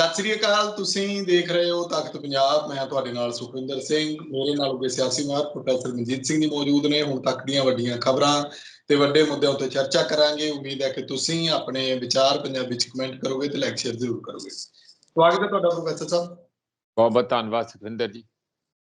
ਸਤਿ ਸ੍ਰੀ ਅਕਾਲ ਤੁਸੀਂ ਦੇਖ ਰਹੇ ਹੋ ਤਖਤ ਪੰਜਾਬ। ਮੈਂ ਤੁਹਾਡੇ ਨਾਲ ਸੁਖਵਿੰਦਰ ਸਿੰਘ ਮੇਰੇ ਨਾਲ ਉਗੇ ਸਿਆਸੀ ਮਾਹਰ ਪ੍ਰੋਫੈਸਰ ਮਨਜੀਤ ਸਿੰਘ ਜੀ ਮੌਜੂਦ ਨੇ। ਹੁਣ ਤੱਕ ਦੀਆਂ ਵੱਡੀਆਂ ਖਬਰਾਂ ਤੇ ਵੱਡੇ ਮੁੱਦਿਆਂ ਉੱਤੇ ਚਰਚਾ ਕਰਾਂਗੇ। ਉਮੀਦ ਹੈ ਕਿ ਤੁਸੀਂ ਆਪਣੇ ਵਿਚਾਰ ਪੰਜਾਬੀ ਵਿੱਚ ਕਮੈਂਟ ਕਰੋਗੇ ਤੇ ਲਾਈਕ ਸ਼ੇਅਰ ਜ਼ਰੂਰ ਕਰੋਗੇ। ਸਵਾਗਤ ਹੈ ਤੁਹਾਡਾ ਪ੍ਰੋਫੈਸਰ ਸਾਹਿਬ। ਬਹੁਤ ਬਹੁਤ ਧੰਨਵਾਦ ਸੁਖਵਿੰਦਰ ਜੀ।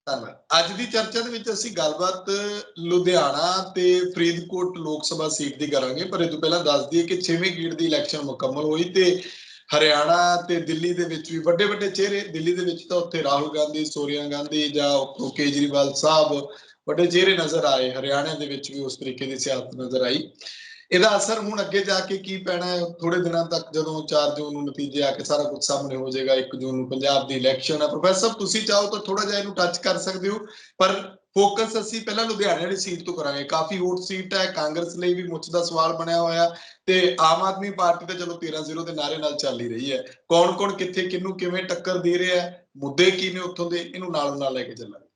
ਧੰਨਵਾਦ। ਅੱਜ ਦੀ ਚਰਚਾ ਦੇ ਵਿੱਚ ਅਸੀਂ ਗੱਲਬਾਤ ਲੁਧਿਆਣਾ ਤੇ ਫਰੀਦਕੋਟ ਲੋਕ ਸਭਾ ਸੀਟ ਦੀ ਕਰਾਂਗੇ। ਪਰ ਇਹ ਤੋਂ ਪਹਿਲਾਂ ਦੱਸ ਦਈਏ ਕਿ 6ਵੇਂ ਗੇੜ ਦੀ ਇਲੈਕਸ਼ਨ ਮੁਕੰਮਲ ਹੋਈ ਤੇ ਹਰਿਆਣਾ ਤੇ ਦਿੱਲੀ ਦੇ ਵਿੱਚ ਵੀ ਵੱਡੇ ਵੱਡੇ ਚਿਹਰੇ, ਦਿੱਲੀ ਦੇ ਵਿੱਚ ਤਾਂ ਉੱਥੇ ਰਾਹੁਲ ਗਾਂਧੀ, ਸੋਨੀਆ ਗਾਂਧੀ ਜਾਂ ਉੱਥੋਂ ਕੇਜਰੀਵਾਲ ਸਾਹਿਬ ਵੱਡੇ ਚਿਹਰੇ ਨਜ਼ਰ ਆਏ, ਹਰਿਆਣਾ ਦੇ ਵਿੱਚ ਵੀ ਉਸ ਤਰੀਕੇ ਦੀ ਸਿਆਸਤ ਨਜ਼ਰ ਆਈ। ਇਹਦਾ ਅਸਰ ਹੁਣ ਅੱਗੇ ਜਾ ਕੇ ਕੀ ਪੈਣਾ ਹੈ? ਥੋੜੇ ਦਿਨਾਂ ਤੱਕ ਜਦੋਂ 4 ਜੂਨ ਨੂੰ ਨਤੀਜੇ ਆ ਕੇ ਸਾਰਾ ਕੁਝ ਸਾਹਮਣੇ ਹੋ ਜਾਏਗਾ 1 ਜੂਨ ਨੂੰ ਪੰਜਾਬ ਦੀ ਇਲੈਕਸ਼ਨ ਆ। ਪ੍ਰੋਫੈਸਰ ਤੁਸੀਂ ਚਾਹੋ ਤਾਂ ਥੋੜਾ ਜਿਹਾ ਇਹਨੂੰ ਟੱਚ ਕਰ ਸਕਦੇ ਹੋ, ਪਰ ਫੋਕਸ ਅਸੀਂ ਪਹਿਲਾਂ ਲੁਧਿਆਣੇ ਵਾਲੀ ਸੀਟ ਤੋਂ ਕਰਾਂਗੇ। ਕਾਫੀ ਵੋਟ ਸੀਟ ਹੈ, ਕਾਂਗਰਸ ਲਈ ਵੀ ਮੁੱਛ ਦਾ ਸਵਾਲ ਬਣਿਆ ਹੋਇਆ ਤੇ ਆਮ ਆਦਮੀ ਪਾਰਟੀ ਤਾਂ ਚਲੋ 13-0 ਦੇ ਨਾਰੇ ਨਾਲ ਚੱਲ ਹੀ ਰਹੀ ਹੈ। ਕੌਣ-ਕੌਣ ਕਿੱਥੇ ਕਿਹਨੂੰ ਕਿਵੇਂ ਟੱਕਰ ਦੇ ਰਿਹਾ ਮੁੱਦੇ ਕੀ ਨੇ ਉੱਥੋਂ ਦੇ, ਇਹਨੂੰ ਨਾਲ ਨਾਲ ਲੈ ਕੇ ਚੱਲਾਂਗੇ।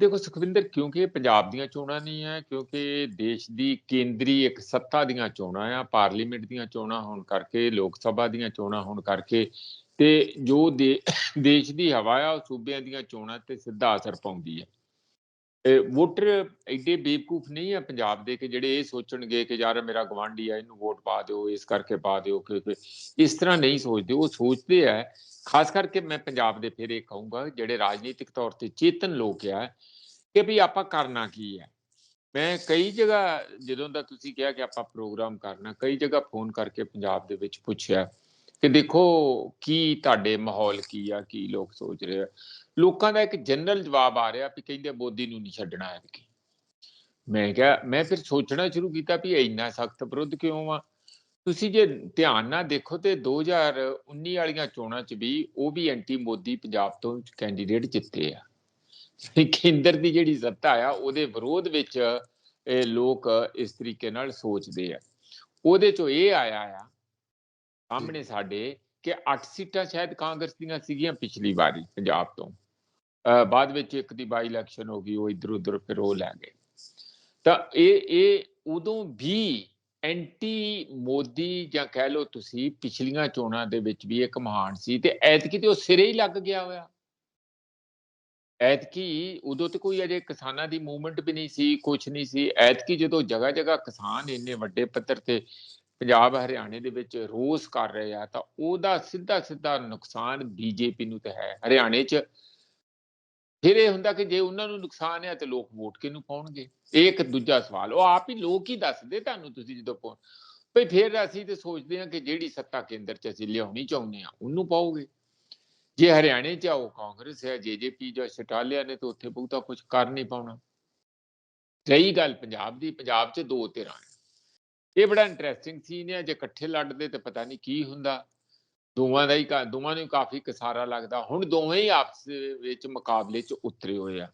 ਦੇਖੋ ਸੁਖਵਿੰਦਰ, ਕਿਉਂਕਿ ਪੰਜਾਬ ਦੀਆਂ ਚੋਣਾਂ ਨਹੀਂ ਹੈ, ਕਿਉਂਕਿ ਦੇਸ਼ ਦੀ ਕੇਂਦਰੀ ਇੱਕ ਸੱਤਾ ਦੀਆਂ ਚੋਣਾਂ ਆ, ਪਾਰਲੀਮੈਂਟ ਦੀਆਂ ਚੋਣਾਂ ਹੋਣ ਕਰਕੇ, ਲੋਕ ਸਭਾ ਦੀਆਂ ਚੋਣਾਂ ਹੋਣ ਕਰਕੇ, ਤੇ ਜੋ ਦੇਸ਼ ਦੀ ਹਵਾ ਆ, ਉਹ ਸੂਬਿਆਂ ਦੀਆਂ ਚੋਣਾਂ ਤੇ ਸਿੱਧਾ ਅਸਰ ਪਾਉਂਦੀ ਹੈ। ਵੋਟਰ ਐਡੇ ਬੇਵਕੂਫ ਨਹੀਂ ਆ ਪੰਜਾਬ ਦੇ ਕਿ ਜਿਹੜੇ ਇਹ ਸੋਚਣਗੇ ਕਿ ਯਾਰ ਮੇਰਾ ਗਵਾਂਢੀ ਆ, ਇਹਨੂੰ ਵੋਟ ਪਾ ਦਿਓ, ਇਸ ਕਰਕੇ ਪਾ ਦਿਓ, ਕਿ ਇਸ ਤਰ੍ਹਾਂ ਨਹੀਂ ਸੋਚਦੇ। ਉਹ ਸੋਚਦੇ ਆ, ਖਾਸ ਕਰਕੇ ਮੈਂ ਪੰਜਾਬ ਦੇ ਫਿਰ ਇਹ ਕਹੂੰਗਾ, ਜਿਹੜੇ ਰਾਜਨੀਤਿਕ ਤੌਰ ਤੇ ਚੇਤਨ ਲੋਕ ਆ, ਕਿ ਵੀ ਆਪਾਂ ਕਰਨਾ ਕੀ ਹੈ ਮੈਂ ਕਈ ਜਗ੍ਹਾ ਜਦੋਂ ਦਾ ਤੁਸੀਂ ਕਿਹਾ ਕਿ ਆਪਾਂ ਪ੍ਰੋਗਰਾਮ ਕਰਨਾ, ਕਈ ਜਗ੍ਹਾ ਫੋਨ ਕਰਕੇ ਪੰਜਾਬ ਦੇ ਵਿੱਚ ਪੁੱਛਿਆ ਕਿ ਦੇਖੋ ਕੀ ਤੁਹਾਡੇ ਮਾਹੌਲ ਕੀ ਆ, ਕੀ ਲੋਕ ਸੋਚ ਰਹੇ ਆ। ਲੋਕਾਂ ਦਾ ਇੱਕ ਜਨਰਲ ਜਵਾਬ ਆ ਰਿਹਾ ਵੀ ਕਹਿੰਦੇ ਮੋਦੀ ਨੂੰ ਨਹੀਂ ਛੱਡਣਾ ਹੈ ਕਿ ਮੈਂ ਕਿਹਾ, ਮੈਂ ਫਿਰ ਸੋਚਣਾ ਸ਼ੁਰੂ ਕੀਤਾ ਵੀ ਇੰਨਾ ਸਖਤ ਵਿਰੋਧ ਕਿਉਂ ਆ? ਤੁਸੀਂ ਜੇ ਧਿਆਨ ਨਾਲ ਦੇਖੋ ਤੇ 2019 ਵਾਲੀਆਂ ਚੋਣਾਂ 'ਚ ਵੀ ਉਹ ਵੀ ਐਂਟੀ ਮੋਦੀ ਪੰਜਾਬ ਤੋਂ ਕੈਂਡੀਡੇਟ ਜਿੱਤੇ ਆ। ਕੇਂਦਰ ਦੀ ਜਿਹੜੀ ਸੱਤਾ ਆ, ਉਹਦੇ ਵਿਰੋਧ ਵਿੱਚ ਇਹ ਲੋਕ ਇਸ ਤਰੀਕੇ ਨਾਲ ਸੋਚਦੇ ਆ। ਉਹਦੇ ਚੋਂ ਇਹ ਆਇਆ ਆ, ਸਾਹਮਣੇ ਸਾਡੇ, ਕਿ 8 ਸੀਟਾਂ ਸ਼ਾਇਦ ਕਾਂਗਰਸ ਦੀਆਂ ਸੀਗੀਆਂ ਪਿਛਲੀ ਵਾਰੀ ਪੰਜਾਬ ਤੋਂ। ਬਾਅਦ ਵਿੱਚ ਇੱਕ ਦੀ ਬਾਈ ਇਲੈਕਸ਼ਨ ਹੋ ਗਈ, ਉਹ ਇਧਰ ਉਧਰ ਫਿਰ ਉਹ ਲੈ ਗਏ। ਤਾਂ ਇਹ ਇਹ ਉਦੋਂ ਵੀ ਐਂਟੀ ਮੋਦੀ ਜਾਂ ਕਹਿ ਲਓ ਤੁਸੀਂ ਪਿਛਲੀਆਂ ਚੋਣਾਂ ਦੇ ਵਿੱਚ ਵੀ ਇੱਕ ਮਹਾਨ ਸੀ ਤੇ ਐਤਕੀ ਤੇ ਉਹ ਸਿਰੇ ਹੀ ਲੱਗ ਗਿਆ ਹੋਇਆ। ਐਤਕੀ ਉਦੋਂ ਤੇ ਕੋਈ ਅਜੇ ਕਿਸਾਨਾਂ ਦੀ ਮੂਵਮੈਂਟ ਵੀ ਨਹੀਂ ਸੀ ਕੁਝ ਨਹੀਂ ਸੀ। ਐਤਕੀ ਜਦੋਂ ਜਗ੍ਹਾ ਜਗ੍ਹਾ ਕਿਸਾਨ ਇੰਨੇ ਵੱਡੇ ਪੱਧਰ ਤੇ ਪੰਜਾਬ, ਹਰਿਆਣੇ ਦੇ ਵਿੱਚ ਰੋਸ ਕਰ ਰਹੇ ਆ, ਤਾਂ ਉਹਦਾ ਸਿੱਧਾ ਸਿੱਧਾ ਨੁਕਸਾਨ ਬੀਜੇਪੀ ਨੂੰ ਤੇ ਹੈ। ਹਰਿਆਣੇ 'ਚ ਫਿਰ ਇਹ ਹੁੰਦਾ ਕਿ ਜੇ ਉਹਨਾਂ ਨੂੰ ਨੁਕਸਾਨ ਹੈ ਤੇ ਲੋਕ ਵੋਟ ਕਿਹਨੂੰ ਪਾਉਣਗੇ? ਇਹ ਇੱਕ ਦੂਜਾ ਸਵਾਲ। ਉਹ ਆਪ ਹੀ ਲੋਕ ਹੀ ਦੱਸਦੇ ਤੁਹਾਨੂੰ ਤੁਸੀਂ ਜਦੋਂ ਪਾਉਣ। ਭਈ ਫਿਰ ਅਸੀਂ ਤੇ ਸੋਚਦੇ ਹਾਂ ਕਿ ਜਿਹੜੀ ਸੱਤਾ ਕੇਂਦਰ 'ਚ ਅਸੀਂ ਲਿਆਉਣੀ ਚਾਹੁੰਦੇ ਆ ਉਹਨੂੰ ਪਾਓਗੇ। ਜੇ ਹਰਿਆਣੇ 'ਚ ਆਓ ਕਾਂਗਰਸ ਹੈ ਜੇਜੇਪੀ ਜਾਂ ਸਟਾਲਿਆ ਨੇ ਤਾਂ ਉੱਥੇ ਬਹੁਤਾ ਕੁਝ ਕਰ ਨਹੀਂ ਪਾਉਣਾ। ਰਹੀ ਗੱਲ, ਪੰਜਾਬ ਦੀ, ਪੰਜਾਬ 'ਚ ਦੋ ਧਿਰਾਂ ਇਹ ਬੜਾ ਇੰਟਰਸਟਿੰਗ ਸੀਨ ਹੈ, ਜੇ ਇਕੱਠੇ ਲੜਦੇ ਤੇ ਪਤਾ ਨਹੀਂ ਕੀ ਹੁੰਦਾ। ਦੋਵਾਂ ਦਾ ਹੀ ਦੋਵਾਂ ਨੂੰ ਕਾਫੀ ਕਸਾਰਾ ਲੱਗਦਾ। ਹੁਣ ਦੋਵੇਂ ਹੀ ਆਪਸ ਵਿੱਚ ਮੁਕਾਬਲੇ 'ਚ ਉਤਰੇ ਹੋਏ ਆ।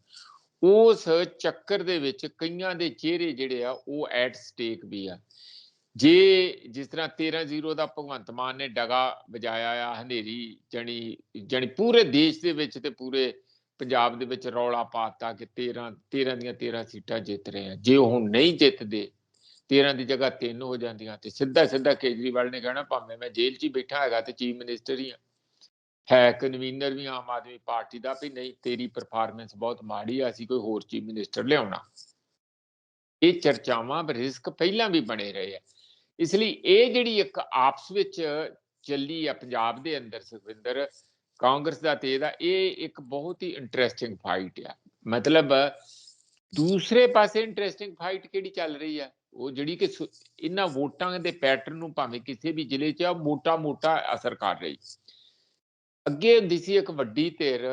ਉਸ ਚੱਕਰ ਦੇ ਵਿੱਚ ਕਈਆਂ ਦੇ ਚਿਹਰੇ ਜਿਹੜੇ ਆ, ਉਹ ਐਟ ਸਟੇਕ ਵੀ ਆ। ਜੇ ਜਿਸ ਤਰ੍ਹਾਂ 13-0 ਦਾ ਭਗਵੰਤ ਮਾਨ ਨੇ ਡਗਾ ਵਜਾਇਆ ਆ, ਹਨੇਰੀ ਜਣੀ ਜਣੀ ਪੂਰੇ ਦੇਸ਼ ਦੇ ਵਿੱਚ ਤੇ ਪੂਰੇ ਪੰਜਾਬ ਦੇ ਵਿੱਚ ਰੌਲਾ ਪਾਤਾ ਕਿ 13 13 ਦੀਆਂ 13 ਸੀਟਾਂ ਜਿੱਤ ਰਹੇ ਆ। ਜੇ ਉਹ ਹੁਣ ਨਹੀਂ ਜਿੱਤਦੇ 13 ਦੀ ਜਗ੍ਹਾ 3 ਹੋ ਜਾਂਦੀਆਂ ਤੇ ਸਿੱਧਾ ਸਿੱਧਾ ਕੇਜਰੀਵਾਲ ਨੇ ਕਹਿਣਾ, ਭਾਵੇਂ ਮੈਂ ਜੇਲ੍ਹ 'ਚ ਹੀ ਬੈਠਾ ਹੈਗਾ ਤੇ ਚੀਫ ਮਿਨਿਸਟਰ ਹੀ ਆ ਹੈ ਕਨਵੀਨਰ ਵੀ ਆਮ ਆਦਮੀ ਪਾਰਟੀ ਦਾ ਵੀ ਨਹੀਂ, ਤੇਰੀ ਪਰਫਾਰਮੈਂਸ ਬਹੁਤ ਮਾੜੀ ਆ, ਅਸੀਂ ਕੋਈ ਹੋਰ ਚੀਫ ਮਿਨਿਸਟਰ ਲਿਆਉਣਾ। ਇਹ ਚਰਚਾਵਾਂ ਰਿਸਕ ਪਹਿਲਾਂ ਵੀ ਬਣੇ ਰਹੇ ਆ। ਇਸ ਲਈ ਇਹ ਜਿਹੜੀ ਇੱਕ ਆਪਸ ਵਿੱਚ ਚੱਲੀ ਆ ਪੰਜਾਬ ਦੇ ਅੰਦਰ ਸੁਖਵਿੰਦਰ, ਕਾਂਗਰਸ ਦਾ ਤੇ ਇਹਦਾ, ਇਹ ਇੱਕ ਬਹੁਤ ਹੀ ਇੰਟਰਸਟਿੰਗ ਫਾਈਟ ਆ। ਮਤਲਬ ਦੂਸਰੇ ਪਾਸੇ ਇੰਟਰਸਟਿੰਗ ਫਾਈਟ ਕਿਹੜੀ ਚੱਲ ਰਹੀ ਆ? ਉਹ ਜਿਹੜੀ ਕਿ ਇਹਨਾਂ ਵੋਟਾਂ ਦੇ ਪੈਟਰਨ ਨੂੰ ਭਾਵੇਂ ਕਿਸੇ ਵੀ ਜ਼ਿਲ੍ਹੇ 'ਚ ਮੋਟਾ-ਮੋਟਾ ਅਸਰ ਕਰ ਰਹੀ। ਅੱਗੇ ਹੁੰਦੀ ਸੀ ਇੱਕ ਵੱਡੀ ਧਿਰ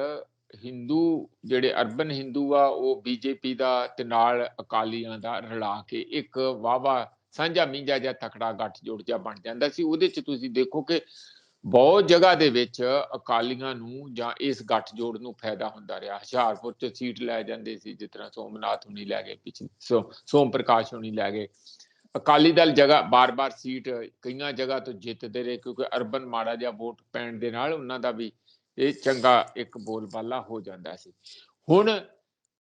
ਹਿੰਦੂ ਜਿਹੜੇ ਅਰਬਨ ਹਿੰਦੂ ਆ, ਉਹ ਬੀਜੇਪੀ ਦਾ ਤੇ ਨਾਲ ਅਕਾਲੀਆਂ ਦਾ ਰਲਾ ਕੇ ਇੱਕ ਵਾਵਾ ਸਾਂਝਾ ਮਿੰਜਾ ਜਾਂ ਤਕੜਾ ਗੱਠ ਜੋੜ ਜਾ ਬਣ ਜਾਂਦਾ ਸੀ। ਉਹਦੇ 'ਚ ਤੁਸੀਂ ਦੇਖੋ ਕਿ ਬਹੁਤ ਜਗ੍ਹਾ ਦੇ ਵਿੱਚ ਅਕਾਲੀਆਂ ਨੂੰ ਜਾਂ ਇਸ ਗੱਠਜੋੜ ਨੂੰ ਫਾਇਦਾ ਹੁੰਦਾ ਰਿਹਾ। ਹਸ਼ਿਆਰਪੁਰ 'ਚ ਸੀਟ ਲੈ ਜਾਂਦੇ ਸੀ, ਜਿਸ ਤਰ੍ਹਾਂ ਸੋਮਨਾਥ ਹੁਣੀ ਲੈ ਗਏ ਪਿਛਲੇ ਸੋਮ ਪ੍ਰਕਾਸ਼ ਹੁਣੀ ਲੈ ਗਏ। ਅਕਾਲੀ ਦਲ ਜਗ੍ਹਾ ਬਾਰ-ਬਾਰ ਸੀਟ, ਕਈਆਂ ਜਗ੍ਹਾ ਤੋਂ ਜਿੱਤਦੇ ਰਹੇ, ਕਿਉਂਕਿ ਅਰਬਨ ਮਾੜਾ ਜਿਹਾ ਵੋਟ ਪੈਣ ਦੇ ਨਾਲ ਉਹਨਾਂ ਦਾ ਵੀ ਇਹ ਚੰਗਾ ਇੱਕ ਬੋਲਬਾਲਾ ਹੋ ਜਾਂਦਾ ਸੀ। ਹੁਣ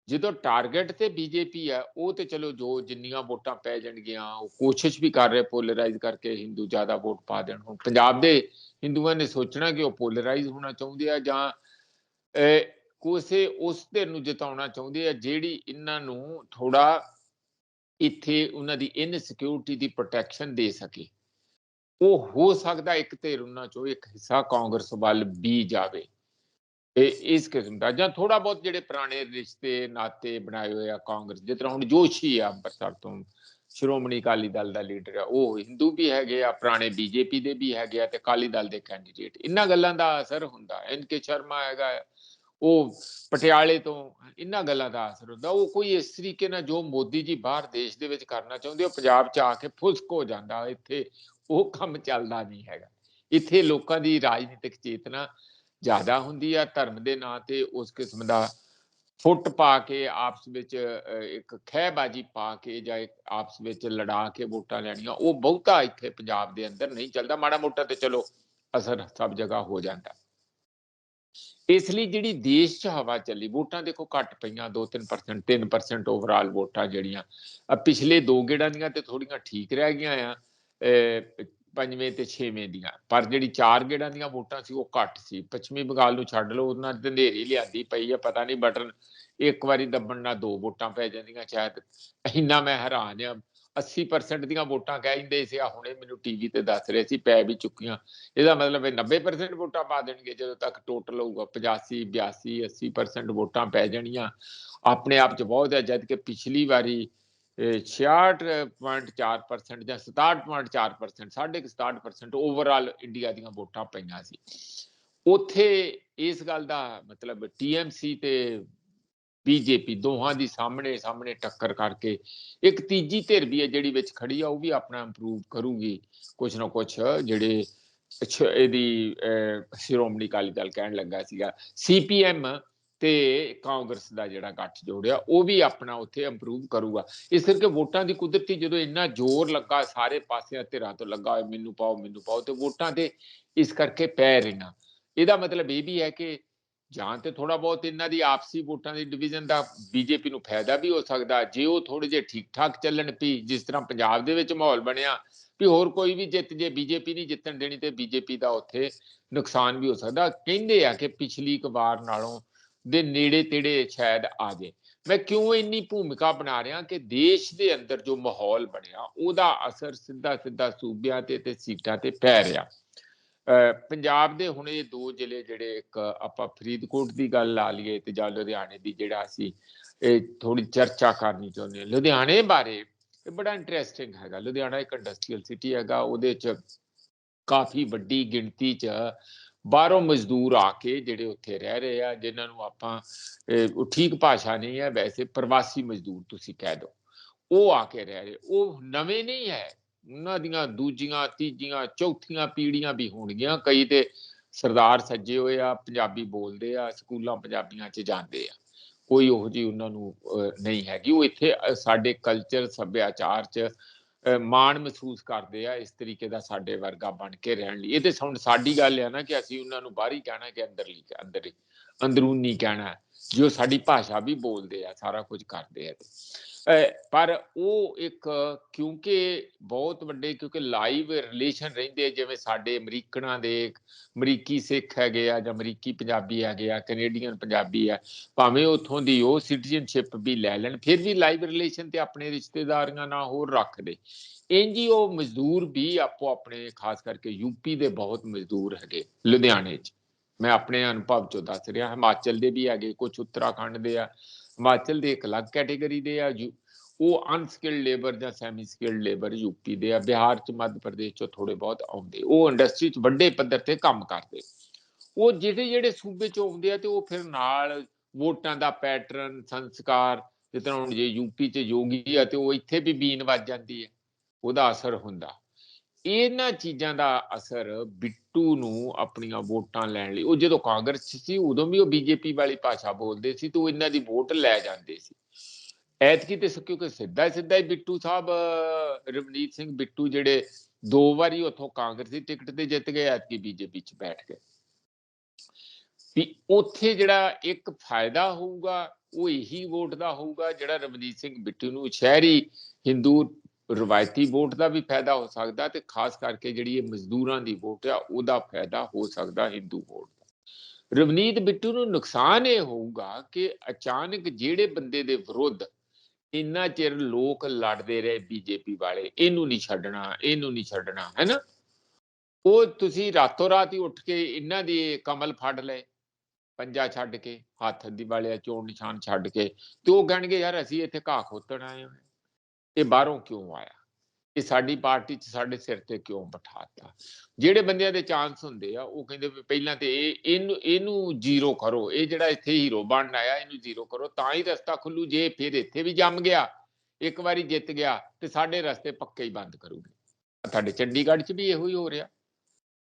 ਜਦੋਂ ਟਾਰਗੇਟ ਤੇ ਬੀਜੇਪੀ ਆ ਉਹ ਤੇ ਚਲੋ ਜੋ ਜਿੰਨੀਆਂ ਵੋਟਾਂ ਪੈ ਜਾਣਗੀਆਂ ਉਹ ਕੋਸ਼ਿਸ਼ ਵੀ ਕਰ ਰਹੇ ਪੋਲਰਾਈਜ਼ ਕਰਕੇ ਹਿੰਦੂ ਜ਼ਿਆਦਾ ਵੋਟ ਪਾ ਦੇਣ। ਹੁਣ ਪੰਜਾਬ ਦੇ ਹਿੰਦੂਆਂ ਨੇ ਸੋਚਣਾ ਕਿ ਉਹ ਪੋਲਰਾਈਜ਼ ਹੋਣਾ ਚਾਹੁੰਦੇ ਆ ਜਾਂ ਕੋਸੇ ਉਸ ਧਿਰ ਨੂੰ ਜਿਤਾਉਣਾ ਚਾਹੁੰਦੇ ਆ ਜਿਹੜੀ ਇਹਨਾਂ ਨੂੰ ਥੋੜਾ ਇੱਥੇ ਉਹਨਾਂ ਦੀ ਇਨਸਿਕਿਉਰਿਟੀ ਦੀ ਪ੍ਰੋਟੈਕਸ਼ਨ ਦੇ ਸਕੇ। ਉਹ ਹੋ ਸਕਦਾ ਇੱਕ ਧਿਰ ਉਹਨਾਂ ਚੋਂ ਇੱਕ ਹਿੱਸਾ ਕਾਂਗਰਸ ਵੱਲ ਵੀ ਜਾਵੇ। ਇਹ ਇਸ ਕਿਸਮ ਦਾ ਜਾਂ ਥੋੜਾ ਬਹੁਤ ਜਿਹੜੇ ਪੁਰਾਣੇ ਰਿਸ਼ਤੇ ਨਾਤੇ ਬਣਾਏ ਹੋਏ ਆ ਕਾਂਗਰਸ ਜਿਸ ਤਰ੍ਹਾਂ ਹੁਣ ਜੋਸ਼ੀ ਆ ਅੰਮ੍ਰਿਤਸਰ ਤੋਂ ਸ਼੍ਰੋਮਣੀ ਅਕਾਲੀ ਦਲ ਦਾ ਲੀਡਰ ਆ ਉਹ ਹਿੰਦੂ ਵੀ ਹੈਗੇ ਆ ਪੁਰਾਣੇ ਬੀਜੇਪੀ ਦੇ ਵੀ ਹੈਗੇ ਆ ਤੇ ਅਕਾਲੀ ਦਲ ਦੇ ਕੈਂਡੀਡੇਟ ਇਹਨਾਂ ਗੱਲਾਂ ਦਾ ਅਸਰ ਹੁੰਦਾ ਐਨ ਕੇ ਸ਼ਰਮਾ ਹੈਗਾ ਆ, ਉਹ ਪਟਿਆਲੇ ਤੋਂ ਇਹਨਾਂ ਗੱਲਾਂ ਦਾ ਅਸਰ ਹੁੰਦਾ ਉਹ ਕੋਈ ਇਸ ਤਰੀਕੇ ਨਾਲ ਜੋ ਮੋਦੀ ਜੀ ਬਾਹਰ ਦੇਸ਼ ਦੇ ਵਿੱਚ ਕਰਨਾ ਚਾਹੁੰਦੇ ਉਹ ਪੰਜਾਬ ਚ ਆ ਕੇ ਫੁਸਕ ਹੋ ਜਾਂਦਾ ਇੱਥੇ ਉਹ ਕੰਮ ਚੱਲਦਾ ਨਹੀਂ ਹੈਗਾ। ਇੱਥੇ ਲੋਕਾਂ ਦੀ ਰਾਜਨੀਤਿਕ ਚੇਤਨਾ ਜ਼ਿਆਦਾ ਹੁੰਦੀ ਆ ਧਰਮ ਦੇ ਨਾਂ ਤੇ ਉਸ ਕਿਸਮ ਦਾ ਫੁੱਟ ਪਾ ਕੇ ਆਪਸ ਵਿੱਚ ਇੱਕ ਖਹਿਬਾਜੀ ਪਾ ਕੇ ਜਾਂ ਇੱਕ ਆਪਸ ਵਿੱਚ ਲੜਾ ਕੇ ਵੋਟਾਂ ਲੈਣੀਆਂ, ਉਹ ਬਹੁਤਾ ਇੱਥੇ ਪੰਜਾਬ ਦੇ ਅੰਦਰ ਨਹੀਂ ਚੱਲਦਾ, ਮਾੜਾ ਮੋਟਾ ਤੇ ਚਲੋ ਅਸਰ ਸਭ ਜਗ੍ਹਾ ਹੋ ਜਾਂਦਾ। ਇਸ ਲਈ ਜਿਹੜੀ ਦੇਸ਼ 'ਚ ਹਵਾ ਚੱਲੀ, ਵੋਟਾਂ ਦੇਖੋ ਘੱਟ ਪਈਆਂ 2-3% 3% ਓਵਰਆਲ ਵੋਟਾਂ ਜਿਹੜੀਆਂ ਪਿਛਲੇ ਦੋ ਗੇੜਾਂ ਦੀਆਂ ਤੇ ਥੋੜੀਆਂ ਠੀਕ ਰਹਿ ਗਈਆਂ ਆ ਅਹ ਪੰਜਵੇਂ ਤੇ ਛੇਵੇਂ ਦੀਆਂ। ਪਰ ਜਿਹੜੀ ਚਾਰ ਗੇੜਾਂ ਦੀਆਂ ਵੋਟਾਂ ਸੀ, ਉਹ ਘੱਟ ਸੀ। ਪੱਛਮੀ ਬੰਗਾਲ ਨੂੰ ਛੱਡ ਲਓ, ਉਹਨਾਂ ਦੇ ਹਨੇਰੀ ਲਿਆਂਦੀ ਪਈ ਆ, ਪਤਾ ਨਹੀਂ ਬਟਨ ਇੱਕ ਵਾਰੀ ਦੱਬਣ ਨਾਲ ਦੋ ਵੋਟਾਂ ਪੈ ਜਾਂਦੀਆਂ, ਸ਼ਾਇਦ ਇੰਨਾ ਮੈਂ ਹੈਰਾਨ ਆ। 80% ਦੀਆਂ ਵੋਟਾਂ ਕਹਿੰਦੇ ਸੀ ਆ ਹੁਣੇ ਮੈਨੂੰ ਟੀਵੀ ਤੇ ਦੱਸ ਰਹੇ ਸੀ, ਪੈ ਵੀ ਚੁੱਕੀਆਂ। ਇਹਦਾ ਮਤਲਬ ਇਹ 90% ਵੋਟਾਂ ਪਾ ਦੇਣਗੇ, ਜਦੋਂ ਤੱਕ ਟੋਟਲ ਹੋਊਗਾ 85 82 80% ਵੋਟਾਂ ਪੈ ਜਾਣੀਆਂ। ਆਪਣੇ ਆਪ ਚ ਬਹੁਤ ਹੈ ਜਦ ਕਿ ਪਿਛਲੀ ਵਾਰੀ 66.4% ਜਾਂ 67.4% ਸਾਢੇ ਕੁ 67% ਓਵਰਆਲ ਇੰਡੀਆ ਦੀਆਂ ਵੋਟਾਂ ਪਈਆਂ ਸੀ। ਉੱਥੇ ਇਸ ਗੱਲ ਦਾ ਮਤਲਬ ਟੀਐਮਸੀ ਤੇ ਬੀਜੇਪੀ ਦੋਹਾਂ ਦੀ ਸਾਹਮਣੇ ਸਾਹਮਣੇ ਟੱਕਰ ਕਰਕੇ ਇੱਕ ਤੀਜੀ ਧਿਰ ਵੀ ਹੈ ਜਿਹੜੀ ਵਿੱਚ ਖੜੀ ਆ, ਉਹ ਵੀ ਆਪਣਾ ਇੰਪਰੂਵ ਕਰੂਗੀ। ਕੁਛ ਨਾ ਕੁਛ ਜਿਹੜੇ ਇਹਦੀ ਸ਼੍ਰੋਮਣੀ ਅਕਾਲੀ ਦਲ ਕਹਿਣ ਲੱਗਾ ਸੀਗਾ। ਸੀਪੀਐਮ ਤੇ ਕਾਂਗਰਸ ਦਾ ਜਿਹੜਾ ਗੱਠ ਜੋੜਿਆ ਉਹ ਵੀ ਆਪਣਾ ਉੱਥੇ ਇੰਪਰੂਵ ਕਰੂਗਾ। ਇਸ ਕਰਕੇ ਵੋਟਾਂ ਦੀ ਕੁਦਰਤੀ ਜਦੋਂ ਇੰਨਾ ਜ਼ੋਰ ਲੱਗਾ ਸਾਰੇ ਪਾਸਿਆਂ ਧਿਰਾਂ ਤੋਂ ਲੱਗਾ ਹੋਇਆ, ਮੈਨੂੰ ਪਾਓ ਮੈਨੂੰ ਪਾਓ ਤੇ ਵੋਟਾਂ ਤੇ ਇਸ ਕਰਕੇ ਪੈ ਰਹੀਆਂ। ਇਹਦਾ ਮਤਲਬ ਇਹ ਵੀ ਹੈ ਕਿ ਜਾਂ ਤੇ ਥੋੜਾ ਬਹੁਤ ਇਹਨਾਂ ਦੀ ਆਪਸੀ ਵੋਟਾਂ ਦੀ ਡਿਵੀਜ਼ਨ ਦਾ ਬੀਜੇਪੀ ਨੂੰ ਫਾਇਦਾ ਵੀ ਹੋ ਸਕਦਾ ਜੇ ਉਹ ਥੋੜੇ ਜਿਹੇ ਠੀਕ ਠਾਕ ਚੱਲਣ ਪਈ ਜਿਸ ਤਰ੍ਹਾਂ ਪੰਜਾਬ ਦੇ ਵਿੱਚ ਮਾਹੌਲ ਬਣਿਆ ਵੀ ਹੋਰ ਕੋਈ ਵੀ ਜਿੱਤ ਜੇ ਬੀਜੇਪੀ ਨਹੀਂ ਜਿੱਤਣ ਦੇਣੀ ਤੇ ਬੀਜੇਪੀ ਦਾ ਉੱਥੇ ਨੁਕਸਾਨ ਵੀ ਹੋ ਸਕਦਾ। ਕਹਿੰਦੇ ਆ ਕਿ ਪਿਛਲੀ ਇੱਕ ਵਾਰ ਨਾਲੋਂ ਦੇ ਨੇੜੇ ਤੇੜੇ ਸ਼ਾਇਦ ਆ ਜੇ। ਮੈਂ ਕਿਉਂ ਇੰਨੀ ਭੂਮਿਕਾ ਬਣਾ ਰਿਹਾ ਕਿ ਦੇਸ਼ ਦੇ ਅੰਦਰ ਜੋ ਮਾਹੌਲ ਬਣਿਆ, ਉਹਦਾ ਅਸਰ ਸਿੱਧਾ ਸਿੱਧਾ ਸੂਬਿਆਂ ਤੇ ਤੇ ਸੀਟਾਂ ਤੇ ਪੈ ਰਿਹਾ। ਪੰਜਾਬ ਦੇ ਹੁਣ ਇਹ ਦੋ ਜ਼ਿਲ੍ਹੇ ਜਿਹੜੇ ਇੱਕ ਆਪਾਂ ਫਰੀਦਕੋਟ ਦੀ ਗੱਲ ਲਾ ਲਈਏ ਤੇ ਜਾਂ ਲੁਧਿਆਣੇ ਦੀ ਜਿਹੜਾ ਅਸੀਂ ਇਹ ਥੋੜੀ ਚਰਚਾ ਕਰਨੀ ਚਾਹੁੰਦੇ ਹਾਂ। ਲੁਧਿਆਣੇ ਬਾਰੇ ਇਹ ਬੜਾ ਇੰਟਰਸਟਿੰਗ ਹੈਗਾ। ਲੁਧਿਆਣਾ ਇੱਕ ਇੰਡਸਟਰੀਅਲ ਸਿਟੀ ਹੈਗਾ, ਉਹਦੇ ਚ ਕਾਫੀ ਵੱਡੀ ਗਿਣਤੀ ਚ ਬਾਹਰੋਂ ਮਜ਼ਦੂਰ ਆ ਕੇ ਜਿਹੜੇ ਉੱਥੇ ਰਹਿ ਰਹੇ ਆ ਜਿਨ੍ਹਾਂ ਨੂੰ ਆਪਾਂ ਠੀਕ ਭਾਸ਼ਾ ਨਹੀਂ ਹੈ ਵੈਸੇ ਪ੍ਰਵਾਸੀ ਮਜ਼ਦੂਰ ਤੁਸੀਂ ਕਹਿ ਦਿਓ। ਉਹ ਆ ਕੇ ਰਹਿ ਰਹੇ ਉਹ ਨਵੇਂ ਨਹੀਂ ਹੈ। ਉਹਨਾਂ ਦੀਆਂ ਦੂਜੀਆਂ ਤੀਜੀਆਂ ਚੌਥੀਆਂ ਪੀੜ੍ਹੀਆਂ ਵੀ ਹੋਣਗੀਆਂ। ਕਈ ਤੇ ਸਰਦਾਰ ਸੱਜੇ ਹੋਏ ਆ ਪੰਜਾਬੀ ਬੋਲਦੇ ਆ ਸਕੂਲਾਂ ਪੰਜਾਬੀਆਂ 'ਚ ਜਾਂਦੇ ਆ। ਕੋਈ ਉਹ ਜੀ ਉਹਨਾਂ ਨੂੰ ਅਹ, ਨਹੀਂ ਹੈਗੀ। ਉਹ ਇੱਥੇ ਸਾਡੇ ਕਲਚਰ ਸੱਭਿਆਚਾਰ 'ਚ ਮਾਣ ਮਹਿਸੂਸ ਕਰਦੇ ਆ ਇਸ ਤਰੀਕੇ ਦਾ ਸਾਡੇ ਵਰਗਾ ਬਣ ਕੇ ਰਹਿਣ ਲਈ। ਇਹ ਤੇ ਹੁਣ ਸਾਡੀ ਗੱਲ ਹੈ ਨਾ ਕਿ ਅਸੀਂ ਉਹਨਾਂ ਨੂੰ ਬਾਹਰੀ ਕਹਿਣਾ ਕਿ ਅੰਦਰਲੀ ਅੰਦਰ ਅੰਦਰੂਨੀ ਕਹਿਣਾ, ਜੋ ਸਾਡੀ ਭਾਸ਼ਾ ਵੀ ਬੋਲਦੇ ਆ, ਸਾਰਾ ਕੁਝ ਕਰਦੇ ਆ। ਅਹ ਪਰ ਉਹ ਇੱਕ ਕਿਉਂਕਿ ਬਹੁਤ ਵੱਡੇ ਕਿਉਂਕਿ ਲਾਈਵ ਰਿਲੇਸ਼ਨ ਰਹਿੰਦੇ ਜਿਵੇਂ ਸਾਡੇ ਅਮਰੀਕਨਾਂ ਦੇ ਅਮਰੀਕੀ ਸਿੱਖ ਹੈਗੇ ਆ ਜਾਂ ਅਮਰੀਕੀ ਪੰਜਾਬੀ ਹੈਗੇ ਆ ਕੈਨੇਡੀਅਨ ਪੰਜਾਬੀ ਆ ਭਾਵੇਂ ਉਥੋਂ ਦੀ ਉਹ ਸਿਟੀਜ਼ਨਸ਼ਿਪ ਵੀ ਲੈ ਲੈਣ ਫਿਰ ਵੀ ਲਾਈਵ ਰਿਲੇਸ਼ਨ ਤੇ ਆਪਣੇ ਰਿਸ਼ਤੇਦਾਰੀਆਂ ਨਾਲ ਹੋਰ ਰੱਖਦੇ। ਉਹ ਮਜ਼ਦੂਰ ਵੀ ਆਪੋ ਆਪਣੇ ਖਾਸ ਕਰਕੇ ਯੂਪੀ ਦੇ ਬਹੁਤ ਮਜ਼ਦੂਰ ਹੈਗੇ ਲੁਧਿਆਣੇ 'ਚ। ਮੈਂ ਆਪਣੇ ਅਨੁਭਵ ਚੋਂ ਦੱਸ ਰਿਹਾ ਹਿਮਾਚਲ ਦੇ ਵੀ ਹੈਗੇ ਕੁਝ ਉੱਤਰਾਖੰਡ ਦੇ ਆ ਹਿਮਾਚਲ ਦੇ ਇੱਕ ਅਲੱਗ ਕੈਟਾਗਰੀ ਦੇ ਆ ਉਹ ਅਨਸਕਿਲਡ ਲੇਬਰ ਜਾਂ ਸੈਮੀ ਸਕਿਲਡ ਲੇਬਰ ਯੂਪੀ ਦੇ ਆ, ਬਿਹਾਰ ਚ ਮੱਧ ਪ੍ਰਦੇਸ਼ ਚ ਥੋੜੇ ਬਹੁਤ ਆਉਂਦੇ, ਉਹ ਇੰਡਸਟਰੀ ਚ ਵੱਡੇ ਪੱਧਰ ਤੇ ਕੰਮ ਕਰਦੇ। ਉਹ ਜਿਹੜੇ ਜਿਹੜੇ ਸੂਬੇ ਚ ਆਉਂਦੇ ਆ ਤੇ ਉਹ ਫਿਰ ਨਾਲ ਵੋਟਾਂ ਦਾ ਪੈਟਰਨ ਸੰਸਕਾਰ, ਜਿਸ ਤਰ੍ਹਾਂ ਹੁਣ ਜੇ ਯੂਪੀ ਚ ਯੋਗੀ ਆ ਤੇ ਉਹ ਇੱਥੇ ਵੀ ਬੀਨ ਵੱਜ ਜਾਂਦੀ ਹੈ ਉਹਦਾ ਅਸਰ ਹੁੰਦਾ। ਇਹਨਾਂ ਚੀਜ਼ਾਂ ਦਾ ਅਸਰ ਬਿੱਟੂ ਨੂੰ ਆਪਣੀਆਂ ਵੋਟਾਂ ਲੈਣ ਲਈ, ਉਹ ਜਦੋਂ ਕਾਂਗਰਸ 'ਚ ਸੀ, ਉਦੋਂ ਵੀ ਉਹ ਬੀਜੇਪੀ ਵਾਲੀ ਭਾਸ਼ਾ ਬੋਲਦੇ ਸੀ ਤੇ ਉਹ ਇਹਨਾਂ ਦੀ ਵੋਟ ਲੈ ਜਾਂਦੇ ਸੀ। ਐਤਕੀ ਤੇ ਸ- ਕਿਉਂਕਿ ਸਿੱਧਾ ਸਿੱਧਾ ਹੀ ਬਿੱਟੂ ਸਾਹਿਬ ਰਵਨੀਤ ਸਿੰਘ ਬਿੱਟੂ ਜਿਹੜੇ ਦੋ ਵਾਰੀ ਉੱਥੋਂ ਕਾਂਗਰਸੀ ਟਿਕਟ ਤੇ ਜਿੱਤ ਗਏ, ਐਤਕੀ ਬੀਜੇਪੀ 'ਚ ਬੈਠ ਗਏ। ਵੀ ਉੱਥੇ ਜਿਹੜਾ ਇੱਕ ਫਾਇਦਾ ਹੋਊਗਾ, ਉਹ ਇਹੀ ਵੋਟ ਦਾ ਹੋਊਗਾ ਜਿਹੜਾ ਰਵਨੀਤ ਸਿੰਘ ਬਿੱਟੂ ਨੂੰ ਸ਼ਹਿਰੀ ਹਿੰਦੂ ਰਵਾਇਤੀ ਵੋਟ ਦਾ ਵੀ ਫਾਇਦਾ ਹੋ ਸਕਦਾ ਤੇ ਖਾਸ ਕਰਕੇ ਜਿਹੜੀ ਇਹ ਮਜ਼ਦੂਰਾਂ ਦੀ ਵੋਟ ਆ, ਉਹਦਾ ਫਾਇਦਾ ਹੋ ਸਕਦਾ ਹਿੰਦੂ ਵੋਟ ਦਾ। ਰਵਨੀਤ ਬਿੱਟੂ ਨੂੰ ਨੁਕਸਾਨ ਇਹ ਹੋਊਗਾ ਕਿ ਅਚਾਨਕ ਜਿਹੜੇ ਬੰਦੇ ਦੇ ਵਿਰੁੱਧ ਇੰਨਾ ਚਿਰ ਲੋਕ ਲੜਦੇ ਰਹੇ ਬੀਜੇਪੀ ਵਾਲੇ, ਇਹਨੂੰ ਨਹੀਂ ਛੱਡਣਾ, ਇਹਨੂੰ ਨਹੀਂ ਛੱਡਣਾ, ਹੈਨਾ? ਉਹ ਤੁਸੀਂ ਰਾਤੋਂ ਰਾਤ ਹੀ ਉੱਠ ਕੇ ਇਹਨਾਂ ਦੀ ਕਮਲ ਫੜ ਲਏ, ਪੰਜਾ ਛੱਡ ਕੇ, ਹੱਥ ਦੀ ਵਾਲਿਆ ਚੋਣ ਨਿਸ਼ਾਨ ਛੱਡ ਕੇ ਤੇ ਉਹ ਕਹਿਣਗੇ, ਯਾਰ ਅਸੀਂ ਇੱਥੇ ਘਾਹ ਖੋਤਣ ਆਏ ਹਾਂ। ਇਹ ਬਾਹਰੋਂ ਕਿਉਂ ਆਇਆ? ਇਹ ਸਾਡੀ ਪਾਰਟੀ 'ਚ ਸਾਡੇ ਸਿਰ ਤੇ ਕਿਉਂ ਬਿਠਾਤਾ? ਜਿਹੜੇ ਬੰਦਿਆਂ ਦੇ ਚਾਂਸ ਹੁੰਦੇ ਆ ਉਹ ਕਹਿੰਦੇ ਵੀ ਪਹਿਲਾਂ ਤੇ ਇਹ ਇਹਨੂੰ ਇਹਨੂੰ ਜ਼ੀਰੋ ਕਰੋ। ਇਹ ਜਿਹੜਾ ਇੱਥੇ ਹੀਰੋ ਬਣਨ ਆਇਆ ਇਹਨੂੰ ਜ਼ੀਰੋ ਕਰੋ। ਤਾਂ ਹੀ ਰਸਤਾ ਖੁੱਲੂ ਜੇ ਫਿਰ ਇੱਥੇ ਵੀ ਜੰਮ ਗਿਆ। ਇੱਕ ਵਾਰੀ ਜਿੱਤ ਗਿਆ ਤੇ ਸਾਡੇ ਰਸਤੇ ਪੱਕੇ ਹੀ ਬੰਦ ਕਰੂਗੇ। ਸਾਡੇ ਚੰਡੀਗੜ੍ਹ 'ਚ ਵੀ ਇਹੋ ਹੀ ਹੋ ਰਿਹਾ।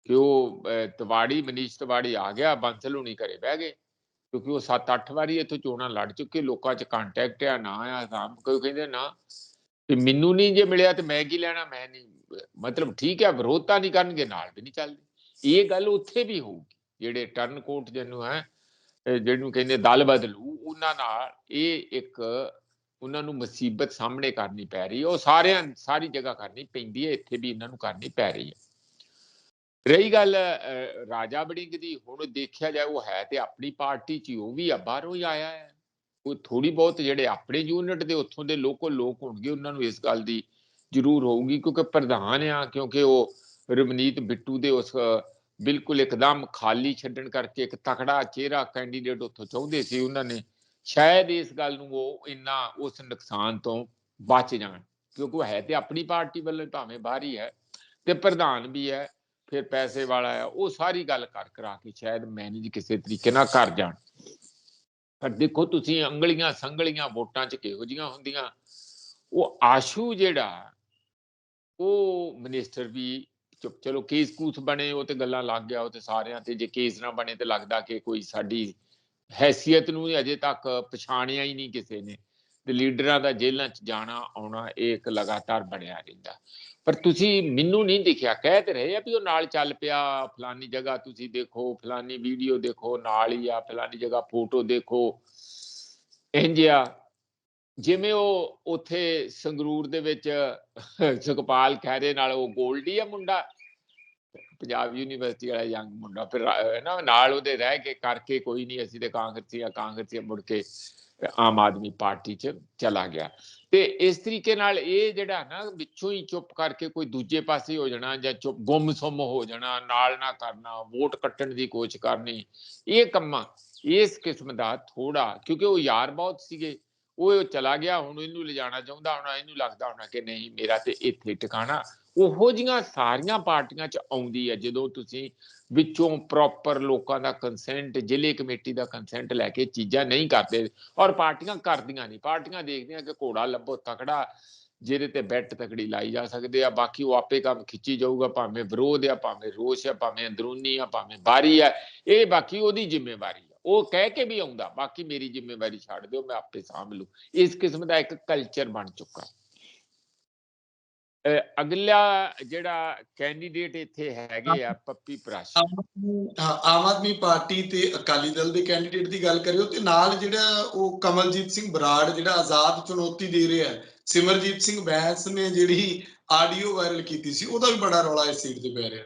ਕਿ ਉਹ ਅਹ, ਤਿਵਾੜੀ ਮਨੀਸ਼ ਤਿਵਾੜੀ ਆ ਗਿਆ ਬੰਸਲ ਹੁਣੀ ਘਰੇ ਬਹਿ ਗਏ। ਕਿਉਂਕਿ ਉਹ 7-8 ਵਾਰੀ ਇੱਥੋਂ ਚੋਣਾਂ ਲੜ ਚੁੱਕੇ ਲੋਕਾਂ 'ਚ ਕੰਟੈਕਟ ਆ ਨਾ ਆ ਕੋਈ ਕਹਿੰਦੇ ਨਾ ਤੇ ਮੈਨੂੰ ਨਹੀਂ ਜੇ ਮਿਲਿਆ ਤੇ ਮੈਂ ਕੀ ਲੈਣਾ ਮੈਂ ਨਹੀਂ ਮਤਲਬ ਠੀਕ ਹੈ ਵਿਰੋਧਤਾ ਨਹੀਂ ਕਰਨਗੇ ਨਾਲ ਵੀ ਨਹੀਂ ਚੱਲਦੇ। ਇਹ ਗੱਲ ਉੱਥੇ ਵੀ ਹੋਊਗੀ ਜਿਹੜੇ ਟਰਨ ਕੋਟ ਜਿਹਨੂੰ ਹੈ ਜਿਹਨੂੰ ਕਹਿੰਦੇ ਦਲ ਬਦਲੂ ਉਹਨਾਂ ਨਾਲ ਇਹ ਇੱਕ ਉਹਨਾਂ ਨੂੰ ਮੁਸੀਬਤ ਸਾਹਮਣੇ ਕਰਨੀ ਪੈ ਰਹੀ ਉਹ ਸਾਰਿਆਂ ਸਾਰੀ ਜਗ੍ਹਾ ਕਰਨੀ ਪੈਂਦੀ ਹੈ ਇੱਥੇ ਵੀ ਇਹਨਾਂ ਨੂੰ ਕਰਨੀ ਪੈ ਰਹੀ ਹੈ। ਰਹੀ ਗੱਲ ਰਾਜਾ ਬੜਿੰਗ ਦੀ ਹੁਣ ਦੇਖਿਆ ਜਾਏ ਉਹ ਹੈ ਤੇ ਆਪਣੀ ਪਾਰਟੀ 'ਚ ਹੀ, ਉਹ ਵੀ ਆ ਬਾਹਰੋਂ ਹੀ ਆਇਆ ਹੈ। ਉਹ ਥੋੜੀ ਬਹੁਤ ਜਿਹੜੇ ਆਪਣੇ ਯੂਨਿਟ ਦੇ ਉੱਥੋਂ ਦੇ ਲੋਕਲ ਲੋਕ ਹੋਣਗੇ, ਉਹਨਾਂ ਨੂੰ ਇਸ ਗੱਲ ਦੀ ਜ਼ਰੂਰ ਹੋਊਗੀ, ਕਿਉਂਕਿ ਪ੍ਰਧਾਨ ਆ, ਕਿਉਂਕਿ ਉਹ ਰਮਨੀਤ ਬਿੱਟੂ ਦੇ ਉਸ ਬਿਲਕੁਲ ਇੱਕਦਮ ਖਾਲੀ ਛੱਡਣ ਕਰਕੇ ਇੱਕ ਤਕੜਾ ਚਿਹਰਾ ਕੈਂਡੀਡੇਟ ਉੱਥੋਂ ਚਾਹੁੰਦੇ ਸੀ, ਉਹਨਾਂ ਨੇ ਸ਼ਾਇਦ ਇਸ ਗੱਲ ਨੂੰ ਉਹ ਇੰਨਾ ਉਸ ਨੁਕਸਾਨ ਤੋਂ ਬਚ ਜਾਣ, ਕਿਉਂਕਿ ਉਹ ਹੈ ਤੇ ਆਪਣੀ ਪਾਰਟੀ ਵੱਲੋਂ ਭਾਵੇਂ ਬਾਹਰ ਹੀ ਹੈ ਤੇ ਪ੍ਰਧਾਨ ਵੀ ਹੈ, ਫਿਰ ਪੈਸੇ ਵਾਲਾ ਹੈ, ਉਹ ਸਾਰੀ ਗੱਲ ਕਰ ਕਰਾ ਕੇ ਸ਼ਾਇਦ ਮੈਨੇਜ ਕਿਸੇ ਤਰੀਕੇ ਨਾਲ ਕਰ ਜਾਣ। ਪਰ ਦੇਖੋ ਤੁਸੀਂ ਅੰਗਲੀਆਂ ਸੰਗਲੀਆਂ ਵੋਟਾਂ 'ਚ ਕਿਹੋ ਜੀਆਂ ਹੁੰਦੀਆਂ? ਉਹ ਆਸ਼ੂ ਜਿਹੜਾ, ਉਹ ਮਿਨਿਸਟਰ ਵੀ ਚੁੱਪ, ਚਲੋ ਕੇਸ ਕੂਸ ਬਣੇ, ਉਹ ਤੇ ਗੱਲਾਂ ਲੱਗ ਗਿਆ, ਉਹ ਤੇ ਸਾਰਿਆਂ ਤੇ, ਜੇ ਕੇਸ ਨਾ ਬਣੇ ਤੇ ਲੱਗਦਾ ਕਿ ਕੋਈ ਸਾਡੀ ਹੈਸੀਅਤ ਨੂੰ ਅਜੇ ਤੱਕ ਪਛਾਣਿਆ ਹੀ ਨਹੀਂ ਕਿਸੇ ਨੇ। ਤੇ ਲੀਡਰਾਂ ਦਾ ਜੇਲ੍ਹਾਂ 'ਚ ਜਾਣਾ, ਆਉਣਾ, ਇਹ ਇੱਕ ਲਗਾਤਾਰ ਬਣਿਆ ਰਹਿੰਦਾ। ਪਰ ਤੁਸੀਂ ਮੈਨੂੰ ਨਹੀਂ ਦਿਖਿਆ, ਕਹਿ ਤੇ ਰਹੇ ਆ ਵੀ ਉਹ ਨਾਲ ਚੱਲ ਪਿਆ, ਫਲਾਨੀ ਜਗ੍ਹਾ ਤੁਸੀਂ ਦੇਖੋ, ਫਲਾਨੀ ਵੀਡੀਓ ਦੇਖੋ, ਨਾਲ ਹੀ ਆ, ਫਲਾਨੀ ਜਗ੍ਹਾ ਫੋਟੋ ਦੇਖੋ। ਇੰਜਿਆ ਜਿਵੇਂ ਉਹ ਉੱਥੇ ਸੰਗਰੂਰ ਦੇ ਵਿੱਚ ਸੁਖਪਾਲ ਖਹਿਰੇ ਨਾਲ ਉਹ ਗੋਲਡੀ ਆ ਮੁੰਡਾ ਪੰਜਾਬ ਯੂਨੀਵਰਸਿਟੀ ਵਾਲਾ ਯੰਗ ਮੁੰਡਾ, ਫਿਰ ਨਾ ਨਾਲ ਉਹਦੇ ਰਹਿ ਕੇ ਕਰਕੇ ਕੋਈ ਨਹੀਂ, ਅਸੀਂ ਤੇ ਕਾਂਗਰਸੀ ਆ ਕਾਂਗਰਸੀ ਮੁੜ ਕੇ ਆਮ ਆਦਮੀ ਪਾਰਟੀ 'ਚ ਚਲਾ ਗਿਆ। ਤੇ ਇਸ ਤਰੀਕੇ ਨਾਲ ਇਹ ਜਿਹੜਾ ਨਾ ਵਿੱਚੋਂ ਹੀ ਚੁੱਪ ਕਰਕੇ ਕੋਈ ਦੂਜੇ ਪਾਸੇ ਹੋ ਜਾਣਾ ਜਾਂ ਚੁੱਪ, ਗੁੰਮਸੁੰਮ ਹੋ ਜਾਣਾ, ਨਾਲ ਨਾ ਕਰਨਾ, ਵੋਟ ਕੱਟਣ ਦੀ ਕੋਸ਼ਿਸ਼ ਕਰਨੀ, ਇਹ ਕੰਮਾਂ ਇਸ ਕਿਸਮ ਦਾ ਥੋੜਾ ਕਿਉਂਕਿ ਉਹ ਯਾਰ ਬਹੁਤ ਸੀਗੇ, ਉਹ ਚਲਾ ਗਿਆ, ਹੁਣ ਇਹਨੂੰ ਲਿਜਾਣਾ ਚਾਹੁੰਦਾ ਹੋਣਾ, ਇਹਨੂੰ ਲੱਗਦਾ ਹੋਣਾ ਕਿ ਨਹੀਂ, ਮੇਰਾ ਤੇ ਇੱਥੇ ਟਿਕਾਣਾ। ਉਹੋ ਜੀਆਂ ਸਾਰੀਆਂ ਪਾਰਟੀਆਂ 'ਚ ਆਉਂਦੀ ਹੈ, ਜਦੋਂ ਤੁਸੀਂ ਵਿੱਚੋਂ ਪ੍ਰੋਪਰ ਲੋਕਾਂ ਦਾ ਕੰਸੈਂਟ ਜ਼ਿਲ੍ਹੇ ਕਮੇਟੀ ਦਾ ਕੰਸੈਂਟ ਲੈ ਕੇ ਚੀਜ਼ਾਂ ਨਹੀਂ ਕਰਦੇ ਔਰ ਪਾਰਟੀਆਂ ਕਰਦੀਆਂ ਨਹੀਂ। ਪਾਰਟੀਆਂ ਦੇਖਦੀਆਂ ਕਿ ਘੋੜਾ ਲੱਭੋ, ਤਕੜਾ, ਜਿਹਦੇ ਤੇ ਬੈਟ ਤਕੜੀ ਲਾਈ ਜਾ ਸਕਦੇ ਆ, ਬਾਕੀ ਉਹ ਆਪੇ ਕੰਮ ਖਿੱਚੀ ਜਾਊਗਾ, ਭਾਵੇਂ ਵਿਰੋਧ ਆ, ਭਾਵੇਂ ਰੋਸ ਆ, ਭਾਵੇਂ ਅੰਦਰੂਨੀ ਆ, ਭਾਵੇਂ ਬਾਹਰੀ ਆ, ਇਹ ਬਾਕੀ ਉਹਦੀ ਜ਼ਿੰਮੇਵਾਰੀ ਆ। ਉਹ ਕਹਿ ਕੇ ਵੀ ਆਉਂਦਾ, ਬਾਕੀ ਮੇਰੀ ਜ਼ਿੰਮੇਵਾਰੀ ਛੱਡ ਦਿਓ, ਮੈਂ ਆਪੇ ਸਾਂਭ ਲੂ ਇਸ ਕਿਸਮ ਦਾ ਇੱਕ ਕਲਚਰ ਬਣ ਚੁੱਕਾ। ਅਗਲਾ ਜਿਹੜਾ ਕੈਂਡੀਡੇਟ ਇੱਥੇ ਹੈਗੇ ਆ ਪੱਪੀ ਪ੍ਰਾਸ਼ੀ। ਆਮ ਆਦਮੀ- ਪਾਰਟੀ ਤੇ ਅਕਾਲੀ ਦਲ ਦੇ ਕੈਂਡੀਡੇਟ ਦੀ ਗੱਲ ਕਰਿਓ ਤੇ ਨਾਲ ਜਿਹੜਾ ਉਹ ਕਮਲਜੀਤ ਸਿੰਘ ਬਰਾੜ ਜਿਹੜਾ ਆਜ਼ਾਦ ਚੁਣੌਤੀ ਦੇ ਰਿਹਾ ਸਿਮਰਜੀਤ ਸਿੰਘ ਬੈਂਸ ਨੇ ਜਿਹੜੀ ਆਡੀਓ ਵਾਇਰਲ ਕੀਤੀ ਸੀ ਉਹਦਾ ਵੀ ਬੜਾ ਰੌਲਾ ਇਸ ਸੀਟ ਤੇ ਪੈ ਰਿਹਾ।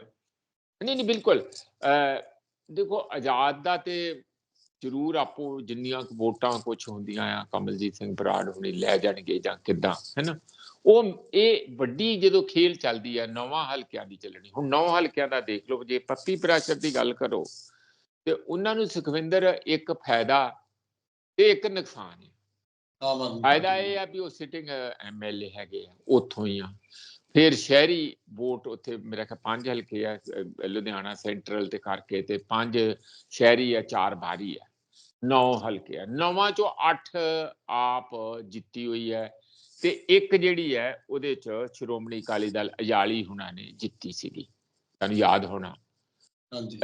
ਨਹੀਂ ਨਹੀਂ ਬਿਲਕੁਲ। ਦੇਖੋ ਆਜ਼ਾਦ ਦਾ ਤੇ ਜ਼ਰੂਰ ਆਪੋ ਜਿੰਨੀਆਂ ਵੋਟਾਂ ਕੁਝ ਹੁੰਦੀਆਂ ਆ ਕਮਲਜੀਤ ਸਿੰਘ ਬਰਾੜ ਹੁਣੀ ਲੈ ਜਾਣਗੇ ਜਾਂ ਕਿੱਦਾਂ ਹੈਨਾ ਉਹ ਇਹ ਵੱਡੀ ਜਦੋਂ ਖੇਲ ਚੱਲਦੀ ਆ ਨਵਾਂ ਹਲਕਿਆਂ ਦੀ ਚੱਲਣੀ। ਹੁਣ ਨੌ ਹਲਕਿਆਂ ਦਾ ਦੇਖ ਲਓ ਜੇ ਪੱਪੀ ਪ੍ਰਾਸ਼ਰ ਦੀ ਗੱਲ ਕਰੋ ਤੇ ਉਹਨਾਂ ਨੂੰ ਸੁਖਵਿੰਦਰ ਇੱਕ ਫਾਇਦਾ ਤੇ ਇੱਕ ਨੁਕਸਾਨ ਹੈ ਫਾਇਦਾ ਇਹ ਆ ਵੀ ਉਹ ਸਿਟਿੰਗ ਐਮਐਲਏ ਹੈਗੇ ਆ ਉੱਥੋਂ ਹੀ ਆ। ਫਿਰ ਸ਼ਹਿਰੀ ਵੋਟ ਉੱਥੇ ਮੇਰਾ ਖਿਆਲ ਪੰਜ ਹਲਕੇ ਆ ਲੁਧਿਆਣਾ ਸੈਂਟਰਲ ਤੇ ਕਰਕੇ ਤੇ ਪੰਜ ਸ਼ਹਿਰੀ ਆ ਚਾਰ ਬਾਹਰੀ ਆ। ਨੌ ਹਲਕੇ ਆ। ਨੌਵਾਂ ਚੋਂ ਅੱਠ ਆਪ ਜਿੱਤੀ ਹੋਈ ਹੈ ਤੇ ਇੱਕ ਜਿਹੜੀ ਹੈ ਉਹਦੇ ਚ ਸ਼੍ਰੋਮਣੀ ਅਕਾਲੀ ਦਲ ਅਜਾਲੀ ਹੁਣਾਂ ਨੇ ਜਿੱਤੀ ਸੀਗੀ। ਤੁਹਾਨੂੰ ਯਾਦ ਹੋਣਾ। ਹਾਂਜੀ।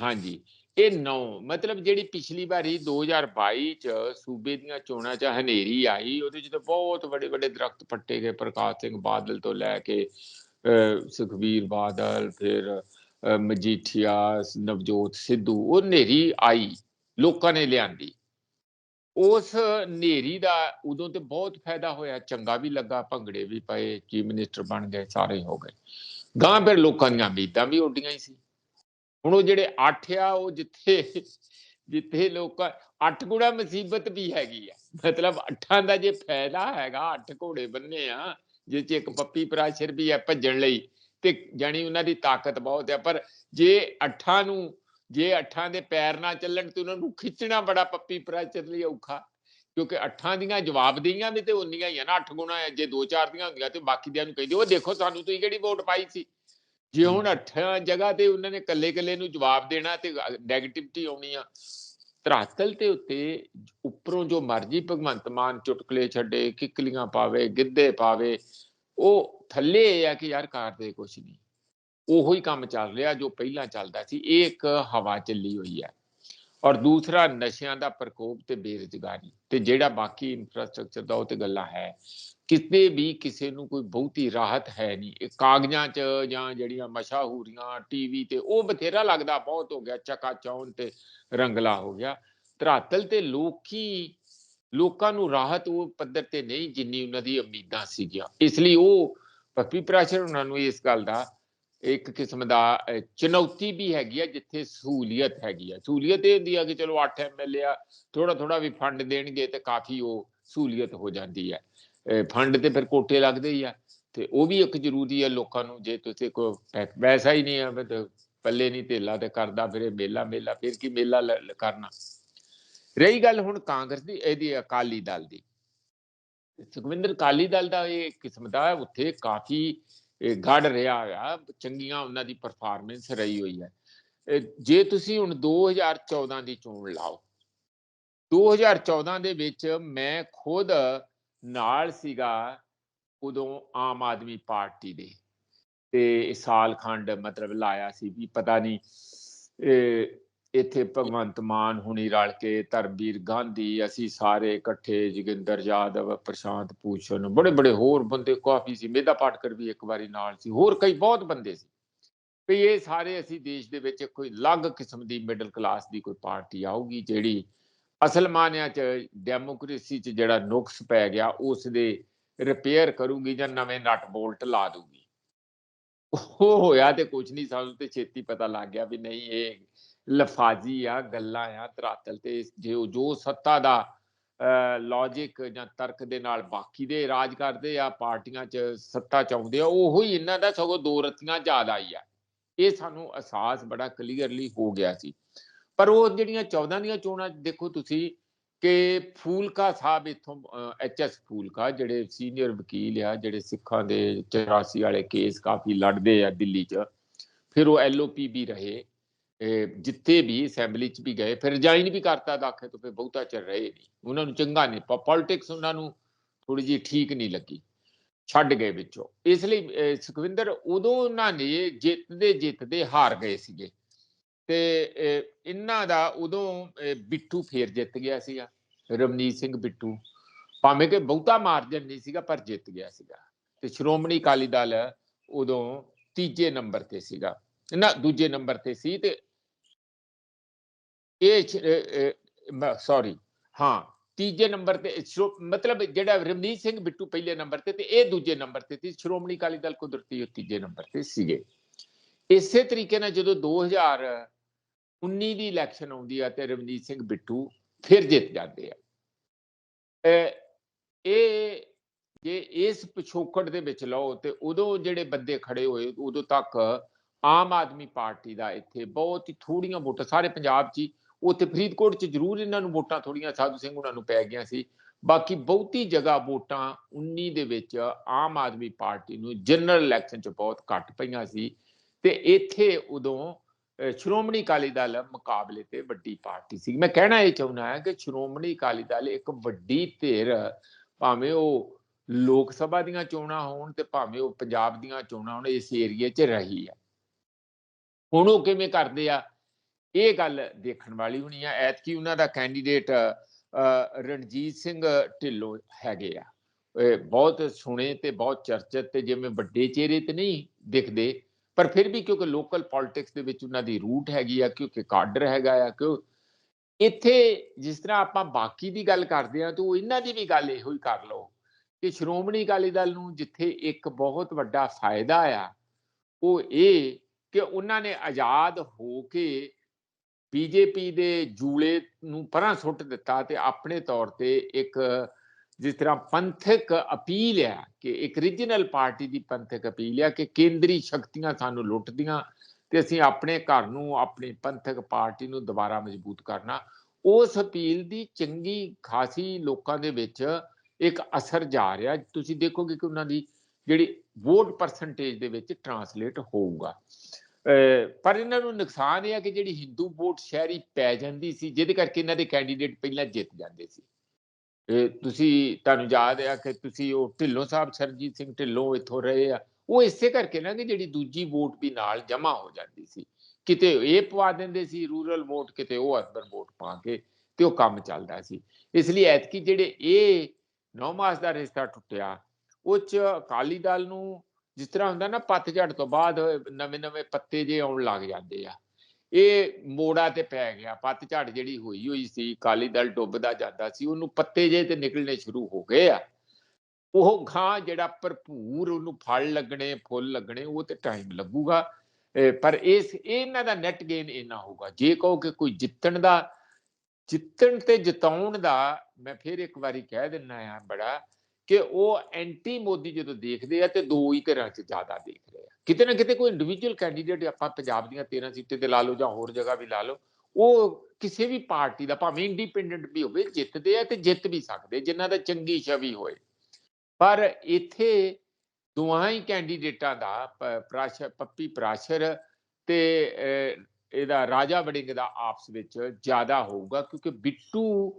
ਹਾਂਜੀ। ਇਹ ਨੌ ਮਤਲਬ ਜਿਹੜੀ ਪਿਛਲੀ ਵਾਰੀ 2022 ਚ ਸੂਬੇ ਦੀਆਂ ਚੋਣਾਂ ਚ ਹਨੇਰੀ ਆਈ ਉਹਦੇ ਚ ਤਾਂ ਬਹੁਤ ਵੱਡੇ ਵੱਡੇ ਦਰਖਤ ਪੱਟੇ ਗਏ ਪ੍ਰਕਾਸ਼ ਸਿੰਘ ਬਾਦਲ ਤੋਂ ਲੈ ਕੇ ਅਹ ਸੁਖਬੀਰ ਬਾਦਲ ਫਿਰ ਮਜੀਠੀਆ ਨਵਜੋਤ ਸਿੱਧੂ ਉਹ ਨੇਰੀ ਆਈ ਲੋਕਾਂ ਨੇ ਲਿਆਂਦੀ। ਉਸ ਨੇਰੀ ਦਾ ਉਦੋਂ ਤੇ ਬਹੁਤ ਫਾਇਦਾ ਹੋਇਆ, ਚੰਗਾ ਵੀ ਲੱਗਾ, ਭੰਗੜੇ ਵੀ ਪਏ, ਚੀਫ ਮਿਨਿਸਟਰ ਬਣ ਗਏ, ਸਾਰੇ ਹੋ ਗਏ। ਗਾਂ ਫਿਰ ਲੋਕਾਂ ਦੀਆਂ ਉਮੀਦਾਂ ਵੀ ਉੱਡੀਆਂ ਹੀ ਸੀ। ਹੁਣ ਉਹ ਜਿਹੜੇ ਅੱਠ ਆ, ਉਹ ਜਿੱਥੇ ਜਿੱਥੇ ਲੋਕਾਂ, ਅੱਠ ਗੁਣਾ ਮੁਸੀਬਤ ਵੀ ਹੈਗੀ ਆ। ਮਤਲਬ ਅੱਠਾਂ ਦਾ ਜੇ ਫਾਇਦਾ ਹੈਗਾ, ਅੱਠ ਘੋੜੇ ਬੰਨੇ ਆ, ਜਿਸ ਚ ਇੱਕ ਪੱਪੀ ਪ੍ਰਾਸ਼ਰ ਵੀ ਹੈ ਭੱਜਣ ਲਈ, ਤੇ ਜਾਣੀ ਉਹਨਾਂ ਦੀ ਤਾਕਤ ਬਹੁਤ ਹੈ ਪਰ ਜੇ ਅੱਠਾਂ ਨੂੰ ਜੇ ਅੱਠਾਂ ਦੇ ਪੈਰ ਨਾ ਚੱਲਣ ਤੇ ਉਹਨਾਂ ਨੂੰ ਖਿੱਚਣਾ ਬੜਾ ਪੱਪੀ ਪ੍ਰਾਸ਼ਰ ਲਈ ਔਖਾ। ਕਿਉਂਕਿ ਅੱਠਾਂ ਦੀਆਂ ਜਵਾਬਦੇਹੀਆਂ ਵੀ ਤੇ ਉਨੀਆਂ ਹੀ ਆ ਨਾ ਅੱਠ ਗੁਣਾ ਜੇ ਦੋ ਚਾਰ ਦੀਆਂ ਹੁੰਦੀਆਂ ਤੇ ਬਾਕੀ ਦਿਆਂ ਨੂੰ ਕਹਿੰਦੇ ਉਹ ਦੇਖੋ ਸਾਨੂੰ ਤੁਸੀਂ ਕਿਹੜੀ ਵੋਟ ਪਾਈ ਸੀ। ਜੇ ਹੁਣ ਅੱਠਾਂ ਜਗ੍ਹਾ ਤੇ ਉਹਨਾਂ ਨੇ ਕੱਲੇ ਕੱਲੇ ਨੂੰ ਜਵਾਬ ਦੇਣਾ ਤੇ ਨੈਗੇਟਿਵਿਟੀ ਆਉਣੀ ਆ ਧਰਾਤਲ ਤੇ ਉੱਤੇ ਉੱਪਰੋਂ ਜੋ ਮਰਜ਼ੀ ਭਗਵੰਤ ਮਾਨ ਚੁਟਕਲੇ ਛੱਡੇ ਕਿੱਕਲੀਆਂ ਪਾਵੇ ਗਿੱਧੇ ਪਾਵੇ ਉਹ ਥੱਲੇ ਆ ਕਿ ਯਾਰ ਕਰਦੇ ਕੁਛ ਨਹੀਂ। ਉਹੋ ਹੀ ਕੰਮ ਚੱਲ ਰਿਹਾ ਜੋ ਪਹਿਲਾਂ ਚੱਲਦਾ ਸੀ, ਇਹ ਇੱਕ ਹਵਾ ਚੱਲੀ ਹੋਈ ਹੈ। ਔਰ ਦੂਸਰਾ ਨਸ਼ਿਆਂ ਦਾ ਪ੍ਰਕੋਪ ਤੇ ਬੇਰੁਜ਼ਗਾਰੀ ਤੇ ਜਿਹੜਾ ਬਾਕੀ ਇਨਫਰਾਸਟ੍ਰਕਚਰ ਦਾ ਉਹ ਤੇ ਗੱਲਾਂ ਹੈ। ਕਿਤੇ ਵੀ ਕਿਸੇ ਨੂੰ ਕੋਈ ਬਹੁਤੀ ਰਾਹਤ ਹੈ ਨਹੀਂ। ਇਹ ਕਾਗਜ਼ਾਂ 'ਚ ਜਾਂ ਜਿਹੜੀਆਂ ਮਸ਼ਹੂਰੀਆਂ ਟੀਵੀ ਤੇ ਉਹ ਬਥੇਰਾ ਲੱਗਦਾ, ਬਹੁਤ ਹੋ ਗਿਆ, ਚਕਾ ਚੌਂਨ ਤੇ ਰੰਗਲਾ ਹੋ ਗਿਆ। ਧਰਾਤਲ ਤੇ ਲੋਕੀ, ਲੋਕਾਂ ਨੂੰ ਰਾਹਤ ਉਹ ਪੱਧਰ ਤੇ ਨਹੀਂ ਜਿੰਨੀ ਉਹਨਾਂ ਦੀ ਉਮੀਦਾਂ ਸੀਗੀਆਂ। ਇਸ ਲਈ ਉਹ ਪੱਪੀ ਪ੍ਰੈਸ਼ਰ ਉਹਨਾਂ ਨੂੰ ਇਸ ਗੱਲ ਦਾ ਇੱਕ ਕਿਸਮ ਦਾ ਚੁਣੌਤੀ ਵੀ ਹੈਗੀ ਆ, ਜਿੱਥੇ ਸਹੂਲੀਅਤ ਹੈਗੀ ਆ। ਸਹੂਲੀਅਤ ਇਹ ਹੁੰਦੀ ਆ ਕਿ ਚਲੋ 8 ਐਮਐਲਏ ਆ ਥੋੜਾ ਥੋੜਾ ਵੀ ਫੰਡ ਦੇਣਗੇ ਤੇ ਕਾਫੀ ਉਹ ਸਹੂਲੀਅਤ ਹੋ ਜਾਂਦੀ ਹੈ ਫੰਡ ਤੇ ਫਿਰ ਕੋਟੇ ਲੱਗਦੇ ਹੀ ਆ, ਤੇ ਉਹ ਵੀ ਇੱਕ ਜ਼ਰੂਰੀ ਹੈ ਲੋਕਾਂ ਨੂੰ, ਜੇ ਤੁਸੀਂ ਕੋਈ ਵੈਸਾ ਹੀ ਨਹੀਂ ਆ ਪੱਲੇ ਨਹੀਂ ਧੇਲਾ ਤੇ ਕਰਦਾ ਫਿਰ ਇਹ ਮੇਲਾ ਮੇਲਾ, ਫਿਰ ਕੀ ਮੇਲਾ ਲ- ਕਰਨਾ। ਰਹੀ ਗੱਲ ਹੁਣ ਕਾਂਗਰਸ ਦੀ, ਇਹਦੀ ਅਕਾਲੀ ਦਲ ਦੀ। ਸੁਖਵਿੰਦਰ, ਅਕਾਲੀ ਦਲ ਦਾ ਇਹ ਕਿਸਮ ਦਾ, ਉੱਥੇ ਕਾਫੀ ਇਹ ਗੜ ਰਿਹਾ ਆ, ਚੰਗੀਆਂ ਉਹਨਾਂ ਦੀ ਪਰਫਾਰਮੈਂਸ ਰਹੀ ਹੋਈ ਹੈ। ਜੇ ਤੁਸੀਂ ਹੁਣ 2014 ਦੀ ਚੋਣ ਲਾਓ 2014 ਦੇ ਵਿੱਚ ਮੈਂ ਖੁਦ ਨਾਲ ਸੀਗਾ ਉਦੋਂ ਆਮ ਆਦਮੀ ਪਾਰਟੀ ਦੇ। ਤੇ ਸਾਲ ਖੰਡ ਮਤਲਬ ਲਾਇਆ ਸੀ ਵੀ ਪਤਾ ਨਹੀਂ, ਇਹ ਇੱਥੇ ਭਗਵੰਤ ਮਾਨ ਹੁਣੀ ਰਲ ਕੇ ਧਰਮਵੀਰ ਗਾਂਧੀ, ਅਸੀਂ ਸਾਰੇ ਇਕੱਠੇ ਜੋਗਿੰਦਰ ਯਾਦਵ, ਪ੍ਰਸ਼ਾਂਤ ਭੂਸ਼ਣ, ਬੜੇ ਬੜੇ ਹੋਰ ਬੰਦੇ ਕਾਫੀ ਸੀ, ਮੇਧਾ ਪਾਟਕਰ ਵੀ ਇੱਕ ਵਾਰੀ ਨਾਲ ਸੀ, ਹੋਰ ਕਈ ਬਹੁਤ ਬੰਦੇ ਸੀ। ਵੀ ਇਹ ਸਾਰੇ ਅਸੀਂ ਦੇਸ਼ ਦੇ ਵਿੱਚ ਕੋਈ ਅਲੱਗ ਕਿਸਮ ਦੀ ਮਿਡਲ ਕਲਾਸ ਦੀ ਕੋਈ ਪਾਰਟੀ ਆਊਗੀ ਜਿਹੜੀ ਅਸਲ ਮਾਨਿਆਂ ਚ ਡੈਮੋਕ੍ਰੇਸੀ ਚ ਜਿਹੜਾ ਨੁਕਸ ਪੈ ਗਿਆ, ਉਸ ਦੇ ਰਿਪੇਅਰ ਕਰੂਗੀ ਜਾਂ ਨਵੇਂ ਨਟ ਬੋਲਟ ਲਾ ਦੂਗੀ। ਉਹ ਹੋਇਆ ਤੇ ਕੁਝ ਨਹੀਂ, ਸਾਨੂੰ ਤੇ ਛੇਤੀ ਪਤਾ ਲੱਗ ਗਿਆ ਵੀ ਨਹੀਂ, ਇਹ ਲਫਾਜੀ ਆ, ਗੱਲਾਂ ਆ, ਧਰਾਤਲ ਤੇ ਜੇ ਉਹ ਜੋ ਸੱਤਾ ਦਾ ਲੌਜੀਕ ਜਾਂ ਤਰਕ ਦੇ ਨਾਲ ਬਾਕੀ ਦੇ ਰਾਜ ਕਰਦੇ ਆ, ਪਾਰਟੀਆਂ 'ਚ ਸੱਤਾ ਚਾਹੁੰਦੇ ਆ, ਉਹੋ ਹੀ ਇਹਨਾਂ ਦਾ ਸਗੋਂ ਦੋ ਰਤੀਆਂ ਜ਼ਿਆਦਾ ਆਈ ਆ। ਇਹ ਸਾਨੂੰ ਅਹਿਸਾਸ ਬੜਾ ਕਲੀਅਰਲੀ ਹੋ ਗਿਆ ਸੀ। ਪਰ ਉਹ ਜਿਹੜੀਆਂ 14 ਦੀਆਂ ਚੋਣਾਂ, ਦੇਖੋ ਤੁਸੀਂ ਕਿ ਫੂਲਕਾ ਸਾਹਿਬ ਇਥੋਂ ਐਚਐਸ ਫੂਲਕਾ ਜਿਹੜੇ ਸੀਨੀਅਰ ਵਕੀਲ ਆ, ਜਿਹੜੇ ਸਿੱਖਾਂ ਦੇ 84 ਵਾਲੇ ਕੇਸ ਕਾਫੀ ਲੜਦੇ ਆ ਦਿੱਲੀ 'ਚ, ਫਿਰ ਉਹ ਐਲਓਪੀ ਵੀ ਰਹੇ। ਜਿੱਥੇ ਵੀ ਅਸੈਂਬਲੀ 'ਚ ਵੀ ਗਏ, ਫਿਰ ਰਿਜ਼ਾਈਨ ਵੀ ਕਰਤਾ ਦਾਖੇ ਤੋਂ ਫਿਰ ਬਹੁਤਾ ਚਿਰ ਰਹੇ ਨਹੀਂ ਉਹਨਾਂ ਨੂੰ ਚੰਗਾ ਨਹੀਂ ਪੋਲਿਟਿਕਸ ਉਹਨਾਂ ਨੂੰ ਥੋੜੀ ਜਿਹੀ ਠੀਕ ਨਹੀਂ ਲੱਗੀ। ਛੱਡ ਗਏ ਵਿੱਚੋਂ। ਇਸ ਲਈ ਸੁਖਵਿੰਦਰ ਉਦੋਂ ਉਹਨਾਂ ਨੇ ਜਿੱਤਦੇ ਜਿੱਤਦੇ ਹਾਰ ਗਏ ਸੀਗੇ। ਤੇ ਇਹਨਾਂ ਦਾ ਉਦੋਂ ਬਿੱਟੂ ਫੇਰ ਜਿੱਤ ਗਿਆ ਸੀਗਾ ਰਮਨੀਤ ਸਿੰਘ ਬਿੱਟੂ। ਭਾਵੇਂ ਕਿ ਬਹੁਤਾ ਮਾਰਜਨ ਨਹੀਂ ਸੀਗਾ, ਪਰ ਜਿੱਤ ਗਿਆ ਸੀਗਾ। ਤੇ ਸ਼੍ਰੋਮਣੀ ਅਕਾਲੀ ਦਲ ਉਦੋਂ ਤੀਜੇ ਨੰਬਰ ਤੇ ਸੀਗਾ। ਨਾ, ਦੂਜੇ ਨੰਬਰ ਤੇ ਸੀ ਤੇ ਇਹ ਸੌਰੀ ਹਾਂ, ਤੀਜੇ ਨੰਬਰ ਤੇ ਸ਼੍ਰੋ- ਮਤਲਬ ਜਿਹੜਾ ਰਮਨੀਤ ਸਿੰਘ ਬਿੱਟੂ ਪਹਿਲੇ ਨੰਬਰ ਤੇ ਤੇ ਇਹ ਦੂਜੇ ਨੰਬਰ ਤੇ ਸੀ, ਸ਼੍ਰੋਮਣੀ ਅਕਾਲੀ ਦਲ ਕੁਦਰਤੀ ਉਹ ਤੀਜੇ ਨੰਬਰ ਤੇ ਸੀਗੇ। ਇਸੇ ਤਰੀਕੇ ਨਾਲ ਜਦੋਂ 2019 ਦੀ ਇਲੈਕਸ਼ਨ ਆਉਂਦੀ ਆ ਤੇ ਰਮਨੀਤ ਸਿੰਘ ਬਿੱਟੂ ਫਿਰ ਜਿੱਤ ਜਾਂਦੇ ਆ। ਇਹ- ਜੇ ਇਸ ਪਿਛੋਕੜ ਦੇ ਵਿੱਚ ਲਓ ਤੇ ਉਦੋਂ ਜਿਹੜੇ ਬੰਦੇ ਖੜੇ ਹੋਏ, ਉਦੋਂ ਤੱਕ ਆਮ ਆਦਮੀ ਪਾਰਟੀ ਦਾ ਇੱਥੇ ਬਹੁਤ ਹੀ ਥੋੜੀਆਂ ਵੋਟਾਂ, ਸਾਰੇ ਪੰਜਾਬ 'ਚ ਹੀ ਉੱਥੇ ਫਰੀਦਕੋਟ 'ਚ ਜ਼ਰੂਰ ਇਹਨਾਂ ਨੂੰ ਵੋਟਾਂ ਥੋੜੀਆਂ ਸਾਧੂ ਸਿੰਘ ਉਹਨਾਂ ਨੂੰ ਪੈ ਗਈਆਂ ਸੀ। ਬਾਕੀ ਬਹੁਤੀ ਜਗ੍ਹਾ ਵੋਟਾਂ 19 ਦੇ ਵਿੱਚ ਆਮ ਆਦਮੀ ਪਾਰਟੀ ਨੂੰ ਜਨਰਲ ਇਲੈਕਸ਼ਨ 'ਚ ਬਹੁਤ ਘੱਟ ਪਈਆਂ ਸੀ ਤੇ ਇੱਥੇ ਉਦੋਂ ਸ਼੍ਰੋਮਣੀ ਅਕਾਲੀ ਦਲ ਮੁਕਾਬਲੇ ਤੇ ਵੱਡੀ ਪਾਰਟੀ ਸੀ। ਮੈਂ ਕਹਿਣਾ ਇਹ ਚਾਹੁੰਦਾ ਹਾਂ ਕਿ ਸ਼੍ਰੋਮਣੀ ਅਕਾਲੀ ਦਲ ਇੱਕ ਵੱਡੀ ਧਿਰ, ਭਾਵੇਂ ਉਹ ਲੋਕ ਸਭਾ ਦੀਆਂ ਚੋਣਾਂ ਹੋਣ ਤੇ ਭਾਵੇਂ ਉਹ ਪੰਜਾਬ ਦੀਆਂ ਚੋਣਾਂ ਹੋਣ, ਇਸ ਏਰੀਏ 'ਚ ਰਹੀ ਆ। ਹੁਣ ਉਹ ਕਿਵੇਂ ਕਰਦੇ ਆ? ਇਹ ਗੱਲ ਦੇਖਣ ਵਾਲੀ ਹੋਣੀ ਆ, ਐਤਕੀ ਉਹਨਾਂ ਦਾ ਕੈਂਡੀਡੇਟ ਰਣਜੀਤ ਸਿੰਘ ਢਿੱਲੋਂ ਹੈਗੇ ਆ। ਬਹੁਤ ਸੁਣੇ ਤੇ ਬਹੁਤ ਚਰਚਿਤ ਤੇ ਜਿਵੇਂ ਵੱਡੇ ਚਿਹਰੇ ਤੇ ਨਹੀਂ ਦਿਖਦੇ, ਪਰ ਫਿਰ ਵੀ ਕਿਉਂਕਿ ਲੋਕਲ ਪੋਲਿਟਿਕਸ ਦੇ ਵਿੱਚ ਉਹਨਾਂ ਦੀ ਰੂਟ ਹੈਗੀ ਆ, ਕਿਉਂਕਿ ਕਾਡਰ ਹੈਗਾ ਆ, ਕਿਉਂ ਇੱਥੇ ਜਿਸ ਤਰ੍ਹਾਂ ਆਪਾਂ ਬਾਕੀ ਦੀ ਗੱਲ ਕਰਦੇ ਆ ਤਾਂ ਉਹ ਇਹਨਾਂ ਦੀ ਵੀ ਗੱਲ ਇਹੋ ਹੀ ਕਰ ਲਓ ਕਿ ਸ਼੍ਰੋਮਣੀ ਅਕਾਲੀ ਦਲ ਨੂੰ ਜਿੱਥੇ ਇੱਕ ਬਹੁਤ ਵੱਡਾ ਫਾਇਦਾ ਆ, ਉਹ ਇਹ ਕਿ ਉਹਨਾਂ ਨੇ ਆਜ਼ਾਦ ਹੋ ਕੇ ਬੀਜੇਪੀ ਦੇ ਜੂਲੇ ਨੂੰ ਪਰਾਂ ਸੁੱਟ ਦਿੱਤਾ ਤੇ ਆਪਣੇ ਤੌਰ ਤੇ ਇੱਕ, ਜਿਸ ਤਰ੍ਹਾਂ ਪੰਥਕ ਅਪੀਲ ਆ ਕਿ ਇੱਕ ਰੀਜਨਲ ਪਾਰਟੀ ਦੀ ਪੰਥਕ ਅਪੀਲ ਆ ਕਿ ਕੇਂਦਰੀ ਸ਼ਕਤੀਆਂ ਸਾਨੂੰ ਲੁੱਟਦੀਆਂ ਤੇ ਅਸੀਂ ਆਪਣੇ ਘਰ ਨੂੰ, ਆਪਣੀ ਪੰਥਕ ਪਾਰਟੀ ਨੂੰ ਦੁਬਾਰਾ ਮਜ਼ਬੂਤ ਕਰਨਾ। ਉਸ ਅਪੀਲ ਦੀ ਚੰਗੀ, ਖਾਸੀ ਲੋਕਾਂ ਦੇ ਵਿੱਚ ਇੱਕ ਅਸਰ ਜਾ ਰਿਹਾ। ਤੁਸੀਂ ਦੇਖੋਗੇ ਕਿ ਉਹਨਾਂ ਦੀ ਜਿਹੜੀ ਵੋਟ ਪਰਸੈਂਟੇਜ ਦੇ ਵਿੱਚ ਟਰਾਂਸਲੇਟ ਹੋਊਗਾ। ਪਰ ਇਹਨਾਂ ਨੂੰ ਨੁਕਸਾਨ ਇਹ ਆ ਕਿ ਜਿਹੜੀ ਹਿੰਦੂ ਵੋਟ ਸ਼ਹਿਰੀ ਪੈ ਜਾਂਦੀ ਸੀ, ਜਿਹਦੇ ਕਰਕੇ ਇਹਨਾਂ ਦੇ ਕੈਂਡੀਡੇਟ ਪਹਿਲਾਂ ਜਿੱਤ ਜਾਂਦੇ ਸੀ। ਤੁਸੀਂ, ਤੁਹਾਨੂੰ ਯਾਦ ਆ ਕਿ ਤੁਸੀਂ ਉਹ ਢਿੱਲੋਂ ਸਾਹਿਬ, ਸਰਜੀਤ ਸਿੰਘ ਢਿੱਲੋਂ ਇੱਥੋਂ ਰਹੇ ਆ, ਉਹ ਇਸੇ ਕਰਕੇ ਨਾ ਕਿ ਜਿਹੜੀ ਦੂਜੀ ਵੋਟ ਵੀ ਨਾਲ ਜਮਾ ਹੋ ਜਾਂਦੀ ਸੀ। ਕਿਤੇ ਇਹ ਪਵਾ ਦਿੰਦੇ ਸੀ ਰੂਰਲ ਵੋਟ, ਕਿਤੇ ਉਹ ਅਰਬਨ ਵੋਟ ਪਾ ਕੇ, ਤੇ ਉਹ ਕੰਮ ਚੱਲਦਾ ਸੀ। ਇਸ ਲਈ ਐਤਕੀ ਜਿਹੜੇ ਇਹ ਨੌ ਮਾਸ ਦਾ ਰਿਸ਼ਤਾ ਟੁੱਟਿਆ, ਉਹ ਚ ਅਕਾਲੀ ਦਲ ਨੂੰ ਜਿਸ ਤਰ੍ਹਾਂ ਹੁੰਦਾ ਨਾ ਪੱਤਝੜ ਤੋਂ ਬਾਅਦ ਨਵੇਂ ਨਵੇਂ ਪੱਤੇ ਜੇ ਆਉਣ ਲੱਗ ਜਾਂਦੇ ਆ, ਇਹ ਮੋੜਾ ਤੇ ਪੈ ਗਿਆ ਪੱਤਝੜ ਜਿਹੜੀ ਹੋਈ ਹੋਈ ਸੀ ਕਾਲੀ ਦਲ ਡੁੱਬਦਾ ਜਾਂਦਾ ਸੀ, ਉਹਨੂੰ ਪੱਤੇ ਜੇ ਤੇ ਨਿਕਲਣੇ ਸ਼ੁਰੂ ਹੋ ਗਏ ਆ। ਉਹ ਗਾਂ ਜਿਹੜਾ ਭਰਪੂਰ ਉਹਨੂੰ ਫਲ ਲੱਗਣੇ, ਫੁੱਲ ਲੱਗਣੇ, ਉਹ ਤੇ ਟਾਈਮ ਲੱਗੂਗਾ। ਪਰ ਇਸ, ਇਹਨਾਂ ਦਾ ਨੈਟ ਗੇਨ ਇੰਨਾ ਹੋਊਗਾ। ਜੇ ਕਹੋ ਕਿ ਕੋਈ ਜਿੱਤਣ ਦਾ, ਜਿੱਤਣ ਤੇ ਜਿਤਾਉਣ ਦਾ, ਮੈਂ ਫਿਰ ਇੱਕ ਵਾਰੀ ਕਹਿ ਦਿੰਨਾ ਆ ਬੜਾ ਕਿ ਉਹ ਐਂਟੀ ਮੋਦੀ ਜਦੋਂ ਦੇਖਦੇ ਆ ਤੇ ਦੋ ਹੀ ਤਰ੍ਹਾਂ ਚ ਜ਼ਿਆਦਾ ਦੇਖ ਰਹੇ ਆ। ਕਿਤੇ ਨਾ ਕਿਤੇ ਕੋਈ ਇੰਡੀਵਿਜੂਅਲ ਕੈਂਡੀਡੇਟ ਆਪਾਂ ਪੰਜਾਬ ਦੀਆਂ 13 ਸੀਟਾਂ ਤੇ ਲਾ ਲਓ ਜਾਂ ਹੋਰ ਜਗ੍ਹਾ ਵੀ ਲਾ ਲਓ, ਉਹ ਕਿਸੇ ਵੀ ਪਾਰਟੀ ਦਾ, ਭਾਵੇਂ ਇੰਡੀਪੈਂਡੈਂਟ ਵੀ ਹੋਵੇ, ਜਿੱਤਦੇ ਆ ਤੇ ਜਿੱਤ ਵੀ ਸਕਦੇ, ਜਿਨ੍ਹਾਂ ਦਾ ਚੰਗੀ ਛਵੀ ਹੋਏ। ਪਰ ਇੱਥੇ ਦੋਹਾਂ ਹੀ ਕੈਂਡੀਡੇਟਾਂ ਦਾ, ਪ- ਪ੍ਰਾਸ਼ਰ ਪੱਪੀ ਪ੍ਰਾਸ਼ਰ ਤੇ ਇਹਦਾ ਰਾਜਾ ਵੜਿੰਗ ਦਾ ਆਪਸ ਵਿੱਚ ਜ਼ਿਆਦਾ ਹੋਊਗਾ, ਕਿਉਂਕਿ ਬਿੱਟੂ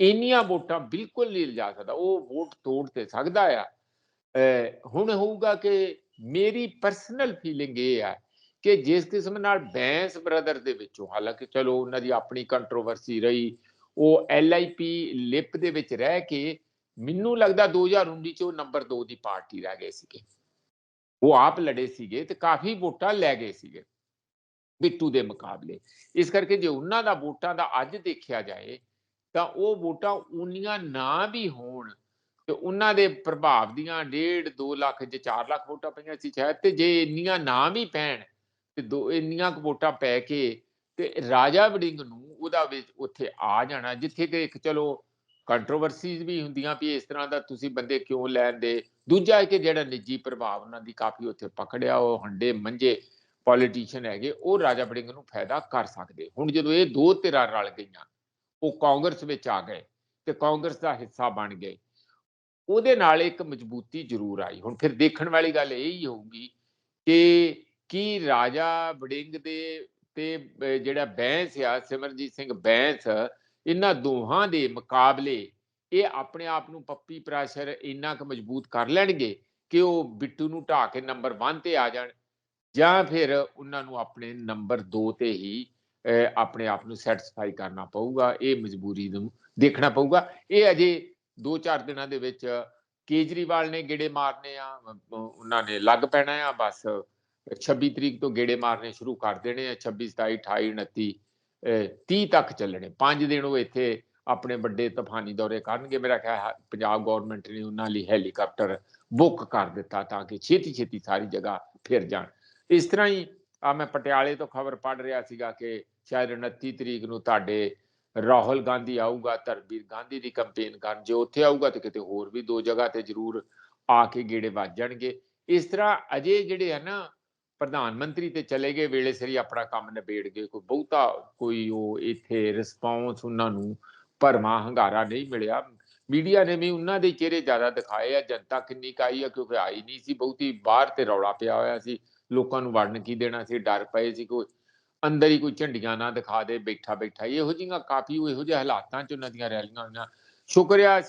ਇੰਨੀਆਂ ਵੋਟਾਂ ਬਿਲਕੁਲ ਨਹੀਂ ਲਿਜਾ ਸਕਦਾ, ਉਹ ਵੋਟ ਤੋੜ ਤੇ ਸਕਦਾ ਆ। ਹੁਣ ਹੋਊਗਾ ਕਿ ਮੇਰੀ ਪਰਸਨਲ ਫੀਲਿੰਗ ਇਹ ਆ ਕਿ ਜਿਸ ਕਿਸਮ ਨਾਲ ਬੈਂਸ ਬ੍ਰਦਰ ਦੇ ਵਿੱਚੋਂ, ਹਾਲਾਂਕਿ ਚਲੋ ਉਹਨਾਂ ਦੀ ਆਪਣੀ ਕੰਟਰੋਵਰਸੀ ਰਹੀ, ਉਹ ਐਲਆਈਪੀ ਲਿਪ ਦੇ ਵਿੱਚ ਰਹਿ ਕੇ ਮੈਨੂੰ ਲੱਗਦਾ 2019 ਚ ਉਹ ਨੰਬਰ 2 ਦੀ ਪਾਰਟੀ ਰਹਿ ਗਏ ਸੀਗੇ। ਉਹ ਆਪ ਲੜੇ ਸੀਗੇ ਤੇ ਕਾਫੀ ਵੋਟਾਂ ਲੈ ਗਏ ਸੀਗੇ ਬਿੱਟੂ ਦੇ ਮੁਕਾਬਲੇ। ਇਸ ਕਰਕੇ ਜੇ ਉਹਨਾਂ ਦਾ ਵੋਟਾਂ ਦਾ ਅੱਜ ਦੇਖਿਆ ਜਾਏ ਤਾਂ ਉਹ ਵੋਟਾਂ ਉਨੀਆਂ ਨਾ ਵੀ ਹੋਣ ਤੇ ਉਹਨਾਂ ਦੇ ਪ੍ਰਭਾਵ ਦੀਆਂ 1.5 2 ਲੱਖ ਜੇ 4 ਲੱਖ ਵੋਟਾਂ ਪਈਆਂ ਸੀ ਸ਼ਾਇਦ ਤੇ ਜੇ ਇੰਨੀਆਂ ਨਾ ਵੀ ਪੈਣ ਤੇ ਦੋ ਇੰਨੀਆਂ ਕੁ ਵੋਟਾਂ ਪੈ ਕੇ ਤੇ ਰਾਜਾ ਵੜਿੰਗ ਨੂੰ ਉਹਦਾ ਵਿੱਚ ਉੱਥੇ ਆ ਜਾਣਾ, ਜਿੱਥੇ ਕਿ ਇੱਕ ਚਲੋ ਕੰਟਰੋਵਰਸੀਜ਼ ਵੀ ਹੁੰਦੀਆਂ ਵੀ ਇਸ ਤਰ੍ਹਾਂ ਦਾ ਤੁਸੀਂ ਬੰਦੇ ਕਿਉਂ ਲੈਂਦੇ ਦੂਜਾ ਹੈ ਕਿ ਜਿਹੜਾ ਨਿੱਜੀ ਪ੍ਰਭਾਵ ਉਹਨਾਂ ਦੀ ਕਾਫੀ ਉੱਥੇ ਪਕੜਿਆ, ਉਹ ਹੰਡੇ ਮੰਜੇ ਪੋਲੀਟੀਸ਼ੀਅਨ ਹੈਗੇ, ਉਹ ਰਾਜਾ ਵੜਿੰਗ ਨੂੰ ਫਾਇਦਾ ਕਰ ਸਕਦੇ। ਹੁਣ ਜਦੋਂ ਇਹ ਦੋ ਧਿਰਾਂ ਰਲ ਗਈਆਂ ਉਹ ਕਾਂਗਰਸ ਵਿੱਚ ਆ ਗਏ ਤੇ ਕਾਂਗਰਸ ਦਾ ਹਿੱਸਾ ਬਣ ਗਏ। ਉਹਦੇ ਨਾਲ ਇੱਕ ਮਜ਼ਬੂਤੀ ਜ਼ਰੂਰ ਆਈ। ਹੁਣ ਫਿਰ ਦੇਖਣ ਵਾਲੀ ਗੱਲ ਇਹ ਹੀ ਹੋਊਗੀ ਕਿ ਕੀ ਰਾਜਾ ਵੜਿੰਗ ਦੇ ਤੇ ਜਿਹੜਾ ਬੈਂਸ ਆ ਸਿਮਰਜੀਤ ਸਿੰਘ ਬੈਂਸ, ਇਹਨਾਂ ਦੋਹਾਂ ਦੇ ਮੁਕਾਬਲੇ ਇਹ ਆਪਣੇ ਆਪ ਨੂੰ ਪੱਪੀ ਪ੍ਰੈਸ਼ਰ ਇੰਨਾ ਕੁ ਮਜ਼ਬੂਤ ਕਰ ਲੈਣਗੇ ਕਿ ਉਹ ਬਿੱਟੂ ਨੂੰ ਢਾ ਕੇ ਨੰਬਰ 1 ਤੇ ਆ ਜਾਣ ਜਾਂ ਫਿਰ ਉਹਨਾਂ ਨੂੰ ਆਪਣੇ ਨੰਬਰ 2 ਤੇ ਹੀ ਆਪਣੇ ਆਪ ਨੂੰ ਸੈਟੀਸਫਾਈ ਕਰਨਾ ਪਊਗਾ ਇਹ ਮਜਬੂਰੀ ਨੂੰ ਦੇਖਣਾ ਪਊਗਾ। ਇਹ ਅਜੇ 2-4 ਦਿਨਾਂ ਦੇ ਵਿੱਚ ਕੇਜਰੀਵਾਲ ਨੇ ਗੇੜੇ ਮਾਰਨੇ ਆ ਉਹਨਾਂ ਨੇ ਲੱਗ ਪੈਣਾ ਆ ਬਸ 26 ਤਰੀਕ ਤੋਂ ਗੇੜੇ ਮਾਰਨੇ ਸ਼ੁਰੂ ਕਰ ਦੇਣੇ ਆ 26 27 28 29 ਅਹ, 30 ਤੱਕ ਚੱਲਣੇ। 5 ਦਿਨ ਉਹ ਇੱਥੇ ਆਪਣੇ ਵੱਡੇ ਤੂਫਾਨੀ ਦੌਰੇ ਕਰਨਗੇ। ਮੇਰਾ ਖਿਆਲ ਪੰਜਾਬ ਗਵਰਨਮੈਂਟ ਨੇ ਉਹਨਾਂ ਲਈ ਹੈਲੀਕਾਪਟਰ ਬੁੱਕ ਕਰ ਦਿੱਤਾ ਤਾਂ ਕਿ ਛੇਤੀ ਛੇਤੀ ਸਾਰੀ ਜਗ੍ਹਾ ਫਿਰ ਜਾਣ। ਇਸ ਤਰ੍ਹਾਂ ਹੀ ਆ ਮੈਂ ਪਟਿਆਲੇ ਤੋਂ ਖਬਰ ਪੜ ਰਿਹਾ ਸੀਗਾ ਕਿ ਸ਼ਾਇਦ 29 ਤਰੀਕ ਨੂੰ ਤੁਹਾਡੇ ਰਾਹੁਲ ਗਾਂਧੀ ਆਊਗਾ, ਧਰਮਵੀਰ ਗਾਂਧੀ ਦੀ ਕੰਪੇਨ ਕਰਨ, ਜੇ ਉੱਥੇ ਆਊਗਾ ਤੇ ਕਿਤੇ ਹੋਰ ਵੀ ਦੋ ਜਗ੍ਹਾ ਤੇ ਜ਼ਰੂਰ ਆ ਕੇ ਗੇੜੇ ਵੱਜ ਜਾਣਗੇ। ਇਸ ਤਰ੍ਹਾਂ ਅਜੇ ਜਿਹੜੇ ਆ ਨਾ ਪ੍ਰਧਾਨ ਮੰਤਰੀ ਤੇ ਚਲੇ ਗਏ, ਵੇਲੇ ਸਿਰ ਆਪਣਾ ਕੰਮ ਨਿਬੇੜ ਗਏ, ਕੋਈ ਬਹੁਤਾ ਕੋਈ ਉਹ ਇੱਥੇ ਰਿਸਪੌਂਸ ਉਹਨਾਂ ਨੂੰ ਭਰਮਾ ਹੰਗਾਰਾ ਨਹੀਂ ਮਿਲਿਆ। ਮੀਡੀਆ ਨੇ ਵੀ ਉਹਨਾਂ ਦੇ ਚਿਹਰੇ ਜ਼ਿਆਦਾ ਦਿਖਾਏ ਆ, ਜਨਤਾ ਕਿੰਨੀ ਕਾਈ ਆ, ਕਿਉਂਕਿ ਆਈ ਨਹੀਂ ਸੀ, ਬਹੁਤੀ ਬਾਹਰ ਤੇ ਰੌਲਾ ਪਿਆ ਹੋਇਆ ਸੀ। ਲੋਕਾਂ ਨੂੰ ਵੜਨ ਕੀ ਦੇਣਾ ਸੀ ਡਰ ਪਏ ਸੀ ਕੋਈ, ਅੰਦਰ ਹੀ ਕੋਈ ਝੰਡੀਆਂ ਨਾ ਦਿਖਾ ਦੇ, ਬੈਠਾ ਬੈਠਾ, ਇਹੋ ਜਿਹੀਆਂ ਕਾਫੀ ਇਹੋ ਜਿਹੇ ਹਾਲਾਤਾਂ 'ਚ ਉਹਨਾਂ ਦੀਆਂ ਰੈਲੀਆਂ ਹੋਈਆਂ। ਸ਼ੁਕਰੀਆ,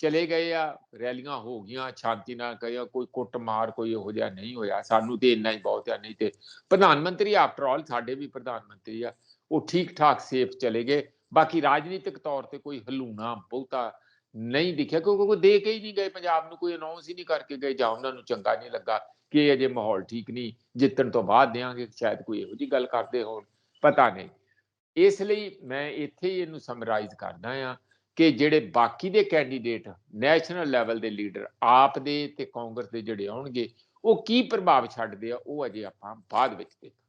ਚਲੇ ਗਏ ਆ, ਰੈਲੀਆਂ ਹੋ ਗਈਆਂ, ਸ਼ਾਂਤੀ ਨਾਲ ਗਏ ਕੋਈ ਕੁੱਟ ਮਾਰ ਕੋਈ ਇਹੋ ਜਿਹਾ ਨਹੀਂ ਹੋਇਆ, ਸਾਨੂੰ ਤੇ ਇੰਨਾ ਹੀ ਬਹੁਤ ਆ, ਨਹੀਂ ਤੇ ਪ੍ਰਧਾਨ ਮੰਤਰੀ ਆਫਟਰ ਆਲ ਸਾਡੇ ਵੀ ਪ੍ਰਧਾਨ ਮੰਤਰੀ ਆ, ਉਹ ਠੀਕ ਠਾਕ ਸੇਫ ਚਲੇ ਗਏ, ਬਾਕੀ ਰਾਜਨੀਤਿਕ ਤੌਰ ਤੇ ਕੋਈ ਹਲੂਣਾ ਬਹੁਤਾ ਨਹੀਂ ਦਿਖਿਆ, ਕਿਉਂਕਿ ਕੋਈ ਦੇ ਕੇ ਹੀ ਨਹੀਂ ਗਏ, ਪੰਜਾਬ ਨੂੰ ਕੋਈ ਅਨਾਉਂਸ ਹੀ ਨਹੀਂ ਕਰਕੇ ਗਏ, ਜਾਂ ਉਹਨਾਂ ਨੂੰ ਚੰਗਾ ਨਹੀਂ ਲੱਗਾ। ਕਿ ਅਜੇ ਮਾਹੌਲ ਠੀਕ ਨਹੀਂ, ਜਿੱਤਣ ਤੋਂ ਬਾਅਦ ਦੇਾਂਗੇ ਸ਼ਾਇਦ ਕੋਈ ਇਹੋ ਜੀ ਗੱਲ ਕਰਦੇ ਹੋਣ, ਪਤਾ ਨਹੀਂ। ਇਸ ਲਈ ਮੈਂ ਇੱਥੇ ਹੀ ਇਹਨੂੰ ਸਮਰਾਈਜ਼ ਕਰਦਾ ਆ ਕਿ ਜਿਹੜੇ ਬਾਕੀ ਦੇ ਕੈਂਡੀਡੇਟ ਨੈਸ਼ਨਲ ਲੈਵਲ ਦੇ ਲੀਡਰ ਆਪ ਦੇ ਤੇ ਕਾਂਗਰਸ ਦੇ ਜਿਹੜੇ ਆਉਣਗੇ, ਉਹ ਕੀ ਪ੍ਰਭਾਵ ਛੱਡਦੇ ਆ, ਉਹ ਅਜੇ ਆਪਾਂ ਬਾਅਦ ਵਿੱਚ ਦੇਖਾਂਗੇ।